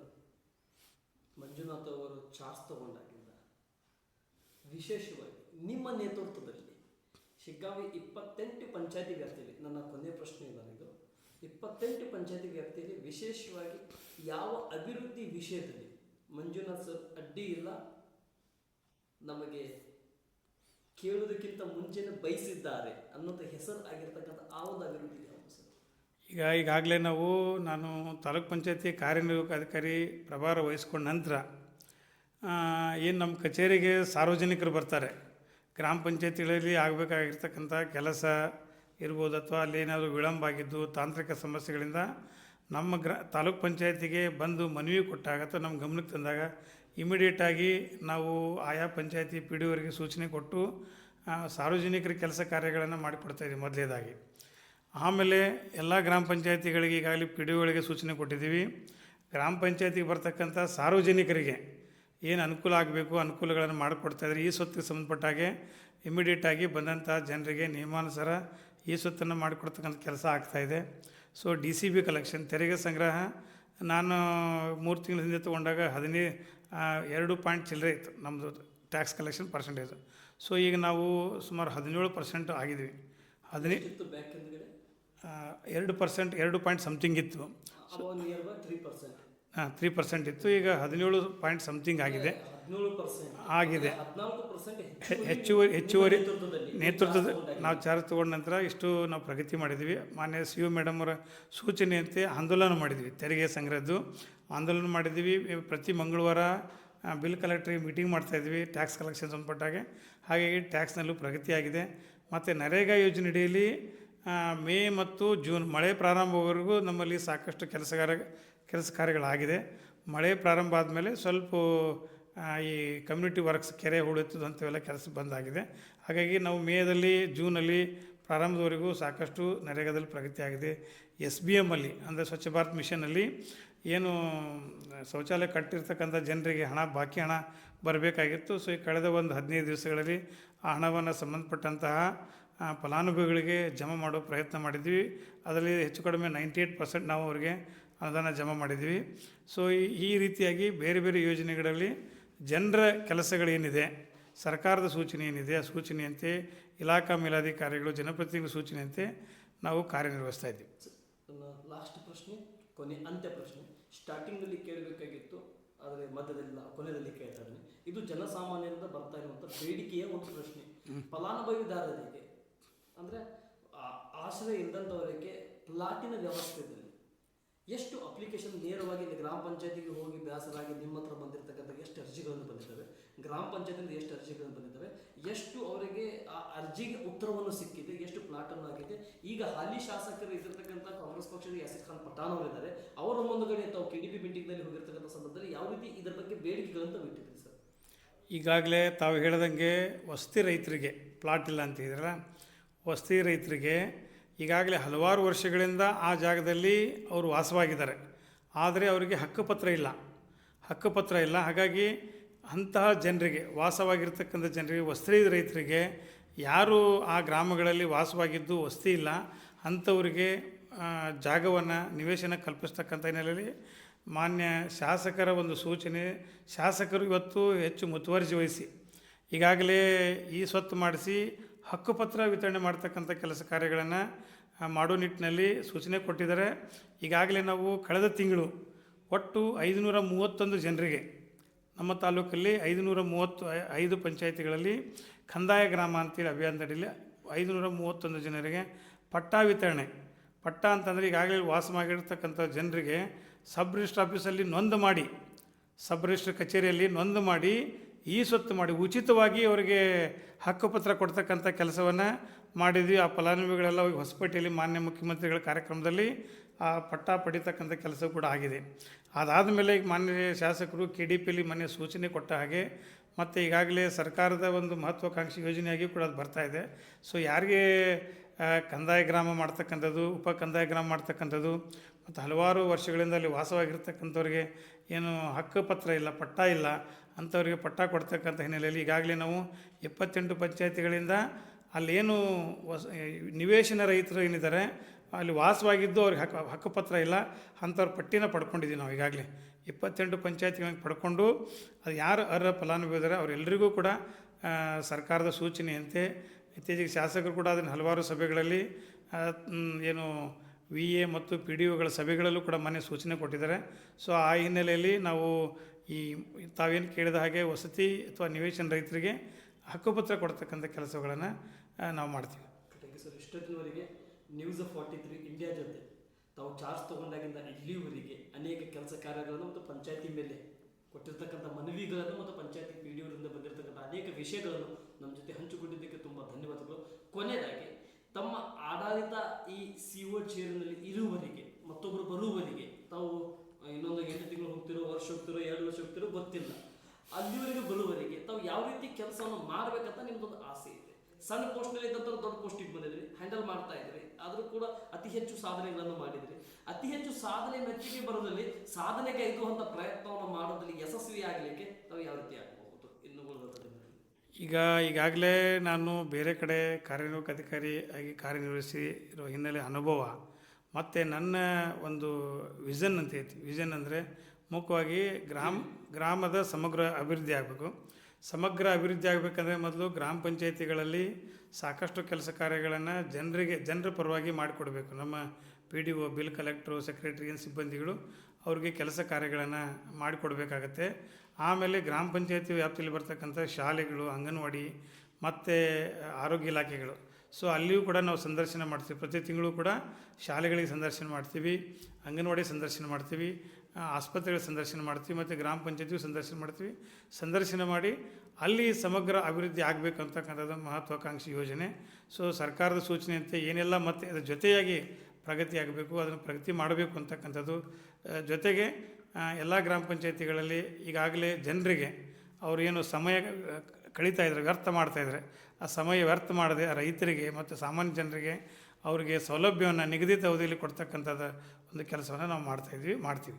S2: ಮಂಜುನಾಥ್ ಅವರು ಚಾರ್ಜ್ ತಗೊಂಡಾಗಿಂದ ವಿಶೇಷವಾಗಿ ನಿಮ್ಮ ನೇತೃತ್ವದಲ್ಲಿ, ಶಿಗ್ಗಾವಿ ಇಪ್ಪತ್ತೆಂಟು ಪಂಚಾಯತಿ ವ್ಯಾಪ್ತಿಯಲ್ಲಿ ನನ್ನ ಕೊನೆಯ ಪ್ರಶ್ನೆ ಇದು ಇಪ್ಪತ್ತೆಂಟು ಪಂಚಾಯತಿ ವ್ಯಾಪ್ತಿಯಲ್ಲಿ ವಿಶೇಷವಾಗಿ ಯಾವ ಅಭಿವೃದ್ಧಿ ವಿಷಯದಲ್ಲಿ ಮಂಜುನಾಥ್ ಸರ್ ಅಡ್ಡಿ ಇಲ್ಲ? ನಮಗೆ ಕೇಳುವುದಕ್ಕಿಂತ ಮುಂಚೆನೇ ಬಯಸಿದ್ದಾರೆ ಅನ್ನೋದು ಹೆಸರು ಆಗಿರ್ತಕ್ಕಂಥ ಆ ಒಂದು ಅಭಿವೃದ್ಧಿ ಯಾವುದು ಸರ್.
S1: ಈಗ ಈಗಾಗಲೇ ನಾವು, ನಾನು ತಾಲೂಕ್ ಪಂಚಾಯತಿ ಕಾರ್ಯನಿರ್ವಾಹಕ ಅಧಿಕಾರಿ ಪ್ರಭಾರ ವಹಿಸ್ಕೊಂಡ ನಂತರ ಏನು ನಮ್ಮ ಕಚೇರಿಗೆ ಸಾರ್ವಜನಿಕರು ಬರ್ತಾರೆ. ಗ್ರಾಮ ಪಂಚಾಯತಿಗಳಲ್ಲಿ ಆಗಬೇಕಾಗಿರ್ತಕ್ಕಂಥ ಕೆಲಸ ಇರ್ಬೋದು ಅಥವಾ ಅಲ್ಲಿ ಏನಾದರೂ ವಿಳಂಬ ಆಗಿದ್ದು ತಾಂತ್ರಿಕ ಸಮಸ್ಯೆಗಳಿಂದ ನಮ್ಮ ಗ್ರ, ತಾಲೂಕ್ ಪಂಚಾಯತಿಗೆ ಬಂದು ಮನವಿ ಕೊಟ್ಟಾಗ ಅಥವಾ ನಮ್ಮ ಗಮನಕ್ಕೆ ತಂದಾಗ ಇಮಿಡಿಯೇಟಾಗಿ ನಾವು ಆಯಾ ಪಂಚಾಯತಿ ಪಿ ಡಿ ಅವರಿಗೆ ಸೂಚನೆ ಕೊಟ್ಟು ಸಾರ್ವಜನಿಕರ ಕೆಲಸ ಕಾರ್ಯಗಳನ್ನು ಮಾಡಿಕೊಡ್ತಾ ಇದ್ದೀವಿ ಮೊದಲೇದಾಗಿ. ಆಮೇಲೆ ಎಲ್ಲ ಗ್ರಾಮ ಪಂಚಾಯತಿಗಳಿಗೆ ಈಗಾಗಲೇ ಪಿ ಡಿ ಒಳಗೆ ಸೂಚನೆ ಕೊಟ್ಟಿದ್ದೀವಿ. ಗ್ರಾಮ ಪಂಚಾಯತಿಗೆ ಬರ್ತಕ್ಕಂಥ ಸಾರ್ವಜನಿಕರಿಗೆ ಏನು ಅನುಕೂಲ ಆಗಬೇಕು, ಅನುಕೂಲಗಳನ್ನು ಮಾಡಿಕೊಡ್ತಾ ಇದ್ದಾರೆ ಈ ಸ್ವತ್ತಿಗೆ ಸಂಬಂಧಪಟ್ಟಾಗೆ ಇಮಿಡಿಯೇಟಾಗಿ ಬಂದಂಥ ಜನರಿಗೆ ನಿಯಮಾನುಸಾರ ಈ ಸುತ್ತನ್ನು ಮಾಡಿಕೊಡ್ತಕ್ಕಂಥ ಕೆಲಸ ಆಗ್ತಾಯಿದೆ so D C B collection ತೆರಿಗೆ ಸಂಗ್ರಹ ನಾನು ಮೂರು ತಿಂಗಳ ಹಿಂದೆ ತೊಗೊಂಡಾಗ ಹದಿನೈ ಎರಡು ಪಾಯಿಂಟ್ ಚಿಲ್ಲರೆ ಇತ್ತು ನಮ್ಮದು ಟ್ಯಾಕ್ಸ್ ಕಲೆಕ್ಷನ್ ಪರ್ಸೆಂಟೇಜು ಸೊ ಈಗ ನಾವು ಸುಮಾರು ಹದಿನೇಳು ಪರ್ಸೆಂಟ್ ಆಗಿದ್ವಿ. ಹದಿನೈದು ಎರಡು ಪರ್ಸೆಂಟ್ ಎರಡು ಪಾಯಿಂಟ್ ಸಮಥಿಂಗ್ ಇತ್ತು. ಹಾಂ ತ್ರೀ ಪರ್ಸೆಂಟ್ ಇತ್ತು. ಈಗ ಹದಿನೇಳು ಪಾಯಿಂಟ್ ಸಮಥಿಂಗ್ ಆಗಿದೆ. ಆಗಿದೆ. ಹೆಚ್ಚುವರಿ ಹೆಚ್ಚುವರಿ ನೇತೃತ್ವದ ನಾವು ಚಾರ್ಜ್ ತಗೊಂಡ ನಂತರ ಇಷ್ಟು ನಾವು ಪ್ರಗತಿ ಮಾಡಿದ್ವಿ. ಮಾನ್ಯ ಸಿ ಯು ಮೇಡಮ್ ಅವರ ಸೂಚನೆಯಂತೆ ಆಂದೋಲನ ಮಾಡಿದ್ವಿ. ತೆರಿಗೆ ಸಂಗ್ರಹದ್ದು ಆಂದೋಲನ ಮಾಡಿದ್ದೀವಿ ಪ್ರತಿ ಮಂಗಳವಾರ ಬಿಲ್ ಕಲೆಕ್ಟ್ರಿಗೆ ಮೀಟಿಂಗ್ ಮಾಡ್ತಾಯಿದ್ವಿ ಟ್ಯಾಕ್ಸ್ ಕಲೆಕ್ಷನ್ ಸಂಬಂಧಪಟ್ಟಾಗೆ. ಹಾಗಾಗಿ ಟ್ಯಾಕ್ಸ್ನಲ್ಲೂ ಪ್ರಗತಿಯಾಗಿದೆ. ಮತ್ತು ನರೇಗಾ ಯೋಜನೆಯಡಿಯಲ್ಲಿ ಮೇ ಮತ್ತು ಜೂನ್ ಮಳೆ ಪ್ರಾರಂಭವರೆಗೂ ನಮ್ಮಲ್ಲಿ ಸಾಕಷ್ಟು ಕೆಲಸಗಾರ ಕೆಲಸ ಕಾರ್ಯಗಳಾಗಿದೆ. ಮಳೆ ಪ್ರಾರಂಭ ಆದಮೇಲೆ ಸ್ವಲ್ಪ ಈ ಕಮ್ಯುನಿಟಿ ವರ್ಕ್ಸ್ ಕೆರೆ ಹೂಳೆತ್ತುದು ಅಂಥವೆಲ್ಲ ಕೆಲಸ ಬಂದಾಗಿದೆ. ಹಾಗಾಗಿ ನಾವು ಮೇದಲ್ಲಿ, ಜೂನಲ್ಲಿ ಪ್ರಾರಂಭದವರೆಗೂ ಸಾಕಷ್ಟು ನರೇಗಾದಲ್ಲಿ ಪ್ರಗತಿ ಆಗಿದೆ. ಎಸ್ ಬಿ ಎಮ್ಮಲ್ಲಿ ಅಂದರೆ ಸ್ವಚ್ಛ ಭಾರತ್ ಮಿಷನಲ್ಲಿ ಏನು, ಶೌಚಾಲಯ ಕಟ್ಟಿರ್ತಕ್ಕಂಥ ಜನರಿಗೆ ಹಣ, ಬಾಕಿ ಹಣ ಬರಬೇಕಾಗಿತ್ತು. ಸೊ, ಈ ಕಳೆದ ಒಂದು ಹದಿನೈದು ದಿವಸಗಳಲ್ಲಿ ಆ ಹಣವನ್ನು ಸಂಬಂಧಪಟ್ಟಂತಹ ಫಲಾನುಭವಿಗಳಿಗೆ ಜಮಾ ಮಾಡೋ ಪ್ರಯತ್ನ ಮಾಡಿದ್ವಿ. ಅದರಲ್ಲಿ ಹೆಚ್ಚು ಕಡಿಮೆ ನೈಂಟಿ ಏಯ್ಟ್ ಪರ್ಸೆಂಟ್ ನಾವು ಅವರಿಗೆ ಅನುದಾನ ಜಮಾ ಮಾಡಿದ್ವಿ. ಸೊ, ಈ ರೀತಿಯಾಗಿ ಬೇರೆ ಬೇರೆ ಯೋಜನೆಗಳಲ್ಲಿ ಜನರ ಕೆಲಸಗಳೇನಿದೆ, ಸರ್ಕಾರದ ಸೂಚನೆ ಏನಿದೆ, ಆ ಸೂಚನೆಯಂತೆ ಇಲಾಖಾ ಮೇಲಾಧಿಕಾರಿಗಳು, ಜನಪ್ರತಿನಿಧಿಗಳ ಸೂಚನೆಯಂತೆ ನಾವು ಕಾರ್ಯನಿರ್ವಹಿಸ್ತಾ ಇದ್ದೀವಿ.
S2: ಲಾಸ್ಟ್ ಪ್ರಶ್ನೆ, ಕೊನೆ ಅಂತ್ಯ ಪ್ರಶ್ನೆ. ಸ್ಟಾರ್ಟಿಂಗಲ್ಲಿ ಕೇಳಬೇಕಾಗಿತ್ತು, ಆದರೆ ಮಧ್ಯದಲ್ಲಿ ಕೊನೆಯಲ್ಲಿ ಕೇಳ್ತಾ ಇದ್ದೀನಿ. ಇದು ಜನಸಾಮಾನ್ಯರಿಂದ ಬರ್ತಾ ಇರುವಂಥ ಬೇಡಿಕೆಯ ಒಂದು ಪ್ರಶ್ನೆ. ಫಲಾನುಭವಿದಾರರಿಗೆ ಅಂದರೆ ಆಶ್ರಯ ಇಲ್ಲದಂಥವರಿಗೆ ಪ್ಲಾಟಿನ ವ್ಯವಸ್ಥೆಯಲ್ಲಿ ಎಷ್ಟು ಅಪ್ಲಿಕೇಶನ್ ನೇರವಾಗಿ ಗ್ರಾಮ ಪಂಚಾಯತಿಗೆ ಹೋಗಿ ಬೇಸರಾಗಿ ನಿಮ್ಮ ಹತ್ರ ಬಂದಿರತಕ್ಕಂಥ ಎಷ್ಟು ಅರ್ಜಿಗಳನ್ನು ಬಂದಿದ್ದಾವೆ? ಗ್ರಾಮ ಪಂಚಾಯತಿಯಿಂದ ಎಷ್ಟು ಅರ್ಜಿಗಳನ್ನು ಬಂದಿದ್ದಾವೆ? ಎಷ್ಟು ಅವರಿಗೆ ಆ ಅರ್ಜಿಗೆ ಉತ್ತರವನ್ನು ಸಿಕ್ಕಿದೆ? ಎಷ್ಟು ಪ್ಲಾಟನ್ನು ಆಗಿದೆ ಈಗ ಹಾಲಿ ಶಾಸಕರು ಇದ್ದಿರ್ತಕ್ಕಂಥ ಕಾಂಗ್ರೆಸ್ ಪಕ್ಷದ ಯಾಸಿರ್ ಖಾನ್ ಪಠಾಣ್ ಅವರಿದ್ದಾರೆ ಅವರ ಮುಂದುಗಡೆ ತಾವು ಕೆ ಡಿ ಪಿ ಮೀಟಿಂಗ್ನಲ್ಲಿ ಹೋಗಿರ್ತಕ್ಕಂಥ ಸಂದರ್ಭದಲ್ಲಿ ಯಾವ ರೀತಿ ಇದರ ಬಗ್ಗೆ ಬೇಡಿಕೆಗಳನ್ನು ಇಟ್ಟಿದ್ರಿ ಸರ್?
S1: ಈಗಾಗಲೇ ತಾವು ಹೇಳ್ದಂಗೆ ವಸತಿ ರೈತರಿಗೆ ಪ್ಲಾಟ್ ಇಲ್ಲ ಅಂತ ಹೇಳಿದ್ರಲ್ಲ, ವಸತಿ ರೈತರಿಗೆ ಈಗಾಗಲೇ ಹಲವಾರು ವರ್ಷಗಳಿಂದ ಆ ಜಾಗದಲ್ಲಿ ಅವರು ವಾಸವಾಗಿದ್ದಾರೆ. ಆದರೆ ಅವರಿಗೆ ಹಕ್ಕುಪತ್ರ ಇಲ್ಲ. ಹಕ್ಕುಪತ್ರ ಇಲ್ಲ. ಹಾಗಾಗಿ ಅಂತಹ ಜನರಿಗೆ, ವಾಸವಾಗಿರ್ತಕ್ಕಂಥ ಜನರಿಗೆ, ವಸ್ತ್ರ ರೈತರಿಗೆ ಯಾರು ಆ ಗ್ರಾಮಗಳಲ್ಲಿ ವಾಸವಾಗಿದ್ದು ವಸ್ತಿ ಇಲ್ಲ. ಅಂಥವರಿಗೆ ಜಾಗವನ್ನು, ನಿವೇಶನ ಕಲ್ಪಿಸ್ತಕ್ಕಂಥ ಹಿನ್ನೆಲೆಯಲ್ಲಿ ಮಾನ್ಯ ಶಾಸಕರ ಒಂದು ಸೂಚನೆ, ಶಾಸಕರು ಇವತ್ತು ಹೆಚ್ಚು ಮುತುವರ್ಜಿ ವಹಿಸಿ, ಈಗಾಗಲೇ ಈ ಸ್ವತ್ತು ಮಾಡಿಸಿ ಹಕ್ಕುಪತ್ರ ವಿತರಣೆ ಮಾಡ್ತಕ್ಕಂಥ ಕೆಲಸ ಕಾರ್ಯಗಳನ್ನು ಮಾಡೋ ನಿಟ್ಟಿನಲ್ಲಿ ಸೂಚನೆ ಕೊಟ್ಟಿದ್ದಾರೆ. ಈಗಾಗಲೇ ನಾವು ಕಳೆದ ತಿಂಗಳು ಒಟ್ಟು ಐದುನೂರ ಮೂವತ್ತೊಂದು ಜನರಿಗೆ, ನಮ್ಮ ತಾಲೂಕಲ್ಲಿ ಐದುನೂರ ಮೂವತ್ತು, ಐದು ಪಂಚಾಯಿತಿಗಳಲ್ಲಿ ಕಂದಾಯ ಗ್ರಾಮ ಅಂತೇಳಿ ಅಭಿಯಾನದಡಿಯಲ್ಲಿ ಐದುನೂರ ಮೂವತ್ತೊಂದು ಜನರಿಗೆ ಪಟ್ಟಾ ವಿತರಣೆ. ಪಟ್ಟ ಅಂತಂದರೆ ಈಗಾಗಲೇ ವಾಸವಾಗಿರ್ತಕ್ಕಂಥ ಜನರಿಗೆ ಸಬ್ ರಿಜಿಸ್ಟ್ರ್ ಆಫೀಸಲ್ಲಿ ನೊಂದು ಮಾಡಿ, ಸಬ್ ರಿಜಿಸ್ಟ್ರ್ ಕಚೇರಿಯಲ್ಲಿ ನೊಂದು ಮಾಡಿ, ಈ ಸ್ವತ್ತು ಮಾಡಿ, ಉಚಿತವಾಗಿ ಅವರಿಗೆ ಹಕ್ಕುಪತ್ರ ಕೊಡ್ತಕ್ಕಂಥ ಕೆಲಸವನ್ನು ಮಾಡಿದ್ವಿ. ಆ ಫಲಾನುಭವಿಗಳೆಲ್ಲ ಹೋಗಿ ಹೊಸಪೇಟೆಯಲ್ಲಿ ಮಾನ್ಯ ಮುಖ್ಯಮಂತ್ರಿಗಳ ಕಾರ್ಯಕ್ರಮದಲ್ಲಿ, ಆ ಪಟ್ಟ ಪಡಿತಕ್ಕಂಥ ಕೆಲಸ ಕೂಡ ಆಗಿದೆ. ಅದಾದ ಮೇಲೆ ಈಗ ಮಾನ್ಯ ಶಾಸಕರು ಕೆ ಡಿ ಪಿಲಿ ಮನೆ ಸೂಚನೆ ಕೊಟ್ಟ ಹಾಗೆ, ಮತ್ತು ಈಗಾಗಲೇ ಸರ್ಕಾರದ ಒಂದು ಮಹತ್ವಾಕಾಂಕ್ಷಿ ಯೋಜನೆಯಾಗಿ ಕೂಡ ಅದು ಬರ್ತಾ ಇದೆ. ಸೊ ಯಾರಿಗೆ ಕಂದಾಯ ಗ್ರಾಮ ಮಾಡ್ತಕ್ಕಂಥದ್ದು, ಉಪ ಕಂದಾಯ ಗ್ರಾಮ ಮಾಡ್ತಕ್ಕಂಥದ್ದು, ಮತ್ತು ಹಲವಾರು ವರ್ಷಗಳಿಂದ ಅಲ್ಲಿ ವಾಸವಾಗಿರ್ತಕ್ಕಂಥವ್ರಿಗೆ ಏನು ಹಕ್ಕುಪತ್ರ ಇಲ್ಲ, ಪಟ್ಟ ಇಲ್ಲ, ಅಂಥವ್ರಿಗೆ ಪಟ್ಟ ಕೊಡ್ತಕ್ಕಂಥ ಹಿನ್ನೆಲೆಯಲ್ಲಿ ಈಗಾಗಲೇ ನಾವು ಇಪ್ಪತ್ತೆಂಟು ಪಂಚಾಯತಿಗಳಿಂದ ಅಲ್ಲೇನು ಹೊಸ ನಿವೇಶನ ರೈತರು ಏನಿದ್ದಾರೆ, ಅಲ್ಲಿ ವಾಸವಾಗಿದ್ದು ಅವ್ರಿಗೆ ಹಕ್ಕು ಹಕ್ಕುಪತ್ರ ಇಲ್ಲ, ಅಂಥವ್ರ ಪಟ್ಟಿನ ಪಡ್ಕೊಂಡಿದ್ದೀವಿ ನಾವು ಈಗಾಗಲೇ. ಇಪ್ಪತ್ತೆಂಟು ಪಂಚಾಯತ್ಗಳಿಗೆ ಪಡ್ಕೊಂಡು ಅದು ಯಾರು ಅರ್ಹ ಫಲಾನುಭವಿ ಇದ್ದಾರೆ ಅವರೆಲ್ಲರಿಗೂ ಕೂಡ ಸರ್ಕಾರದ ಸೂಚನೆಯಂತೆ ಇತ್ತೀಚೆಗೆ ಶಾಸಕರು ಕೂಡ ಅದನ್ನು ಹಲವಾರು ಸಭೆಗಳಲ್ಲಿ ಏನು ವಿ ಎ ಮತ್ತು ಪಿ ಡಿ ಒಗಳ ಸಭೆಗಳಲ್ಲೂ ಕೂಡ ಮನೆ ಸೂಚನೆ ಕೊಟ್ಟಿದ್ದಾರೆ. ಸೊ, ಆ ಹಿನ್ನೆಲೆಯಲ್ಲಿ ನಾವು ಈ ತಾವೇನು ಕೇಳಿದ ಹಾಗೆ ವಸತಿ ಅಥವಾ ನಿವೇಶನ ರೈತರಿಗೆ ಹಕ್ಕುಪತ್ರ ಕೊಡ್ತಕ್ಕಂಥ ಕೆಲಸಗಳನ್ನು ನಾವು ಮಾಡ್ತೀವಿ.
S2: Thank you sir. ಇಷ್ಟೊತ್ತಿನವರೆಗೆ news forty three India ಜೊತೆ ತಾವು ಚಾರ್ಜ್ ತಗೊಂಡಾಗಿಂದ ಇಲ್ಲಿವರೆಗೆ ಅನೇಕ ಕೆಲಸ ಕಾರ್ಯಗಳನ್ನು ಮತ್ತು ಪಂಚಾಯತಿ ಮೇಲೆ ಕೊಟ್ಟಿರ್ತಕ್ಕಂಥ ಮನವಿಗಳನ್ನು ಮತ್ತು ಪಂಚಾಯತಿ ಪಿ ಡಿ ಅವರಿಂದ ಬಂದಿರತಕ್ಕಂಥ ಅನೇಕ ವಿಷಯಗಳನ್ನು ನಮ್ಮ ಜೊತೆ ಹಂಚಿಕೊಂಡಿದ್ದಕ್ಕೆ ತುಂಬ ಧನ್ಯವಾದಗಳು. ಕೊನೆಯದಾಗಿ, ತಮ್ಮ ಆಡಳಿತ ಈ ಸಿ ಒ ಚೇರಿನಲ್ಲಿ ಇರುವವರಿಗೆ ಮತ್ತೊಬ್ಬರು ಬರುವವರೆಗೆ, ತಾವು ಇನ್ನೊಂದು ಎಂಟು ತಿಂಗಳು ಹೋಗ್ತಿರೋ, ವರ್ಷ ಹೋಗ್ತಿರೋ, ಎರಡು ವರ್ಷ ಹೋಗ್ತಿರೋ ಗೊತ್ತಿಲ್ಲ. ಅಲ್ಲಿವರೆಗೆ ಬರುವವರಿಗೆ ತಾವು ಯಾವ ರೀತಿ ಕೆಲಸವನ್ನು ಮಾಡಬೇಕಂತ ನಿಮ್ದೊಂದು ಆಸೆ ಇದೆ? ಸಣ್ಣ ಪೋಸ್ಟ್ನಲ್ಲಿ ಇದ್ದಂಥ ದೊಡ್ಡ ಪೋಸ್ಟಿಗೆ ಬಂದಿದ್ರಿ ಹ್ಯಾಂಡಲ್ ಮಾಡ್ತಾ ಇದ್ರಿ, ಆದರೂ ಕೂಡ ಅತಿ ಹೆಚ್ಚು ಸಾಧನೆಗಳನ್ನು ಮಾಡಿದ್ರಿ. ಅತಿ ಹೆಚ್ಚು ಸಾಧನೆ ಮೆಚ್ಚುಗೆ ಬರೋದ್ರಲ್ಲಿ ಸಾಧನೆಗೆ ಇರುವಂಥ ಪ್ರಯತ್ನವನ್ನು ಮಾಡೋದ್ರಲ್ಲಿ ಯಶಸ್ವಿ ಆಗಲಿಕ್ಕೆ ನಾವು ಯಾವ ರೀತಿ ಆಗಬಹುದು? ಇನ್ನು
S1: ಈಗ ಈಗಾಗಲೇ ನಾನು ಬೇರೆ ಕಡೆ ಕಾರ್ಯನಿರ್ವಾಹಕ ಅಧಿಕಾರಿ ಆಗಿ ಕಾರ್ಯನಿರ್ವಹಿಸಿರೋ ಹಿನ್ನೆಲೆ ಅನುಭವ, ಮತ್ತು ನನ್ನ ಒಂದು ವಿಷನ್ ಅಂತ ಐತಿ. ವಿಷನ್ ಅಂದರೆ ಮುಖ್ಯವಾಗಿ ಗ್ರಾಮ, ಗ್ರಾಮದ ಸಮಗ್ರ ಅಭಿವೃದ್ಧಿ ಆಗಬೇಕು. ಸಮಗ್ರ ಅಭಿವೃದ್ಧಿ ಆಗಬೇಕಂದ್ರೆ ಮೊದಲು ಗ್ರಾಮ ಪಂಚಾಯಿತಿಗಳಲ್ಲಿ ಸಾಕಷ್ಟು ಕೆಲಸ ಕಾರ್ಯಗಳನ್ನು ಜನರಿಗೆ, ಜನರ ಪರವಾಗಿ ಮಾಡಿಕೊಡ್ಬೇಕು. ನಮ್ಮ P D O bill collector secretary ಏನು ಸಿಬ್ಬಂದಿಗಳು ಅವ್ರಿಗೆ ಕೆಲಸ ಕಾರ್ಯಗಳನ್ನು ಮಾಡಿಕೊಡ್ಬೇಕಾಗತ್ತೆ. ಆಮೇಲೆ ಗ್ರಾಮ ಪಂಚಾಯತಿ ವ್ಯಾಪ್ತಿಯಲ್ಲಿ ಬರ್ತಕ್ಕಂಥ ಶಾಲೆಗಳು, ಅಂಗನವಾಡಿ, ಮತ್ತು ಆರೋಗ್ಯ ಇಲಾಖೆಗಳು. ಸೊ ಅಲ್ಲಿಯೂ ಕೂಡ ನಾವು ಸಂದರ್ಶನ ಮಾಡ್ತೀವಿ. ಪ್ರತಿ ತಿಂಗಳು ಕೂಡ ಶಾಲೆಗಳಿಗೆ ಸಂದರ್ಶನ ಮಾಡ್ತೀವಿ, ಅಂಗನವಾಡಿ ಸಂದರ್ಶನ ಮಾಡ್ತೀವಿ. ಆಸ್ಪತ್ರೆಗಳ ಸಂದರ್ಶನ ಮಾಡ್ತೀವಿ ಮತ್ತು ಗ್ರಾಮ ಪಂಚಾಯತಿಗೂ ಸಂದರ್ಶನ ಮಾಡ್ತೀವಿ. ಸಂದರ್ಶನ ಮಾಡಿ ಅಲ್ಲಿ ಸಮಗ್ರ ಅಭಿವೃದ್ಧಿ ಆಗಬೇಕು ಅಂತಕ್ಕಂಥದ್ದು ಮಹತ್ವಾಕಾಂಕ್ಷಿ ಯೋಜನೆ. ಸೊ ಸರ್ಕಾರದ ಸೂಚನೆಯಂತೆ ಏನೆಲ್ಲ ಮತ್ತು ಅದರ ಜೊತೆಯಾಗಿ ಪ್ರಗತಿ ಆಗಬೇಕು ಅದನ್ನು ಪ್ರಗತಿ ಮಾಡಬೇಕು ಅಂತಕ್ಕಂಥದ್ದು ಜೊತೆಗೆ ಎಲ್ಲ ಗ್ರಾಮ ಪಂಚಾಯತಿಗಳಲ್ಲಿ ಈಗಾಗಲೇ ಜನರಿಗೆ ಅವರೇನು ಸಮಯ ಆ, ಕಳೀತಾ ಇದ್ದಾರೆ ವ್ಯರ್ಥ ಮಾಡ್ತಾಯಿದ್ದಾರೆ ಆ ಸಮಯ ವ್ಯರ್ಥ ಮಾಡದೆ ರೈತರಿಗೆ ಮತ್ತು ಸಾಮಾನ್ಯ ಜನರಿಗೆ ಅವರಿಗೆ ಸೌಲಭ್ಯವನ್ನು ನಿಗದಿತ ಅವಧಿಯಲ್ಲಿ ಕೊಡ್ತಕ್ಕಂಥದ್ದು ಒಂದು ಕೆಲಸವನ್ನು ನಾವು ಮಾಡ್ತಾಯಿದ್ವಿ ಮಾಡ್ತೀವಿ.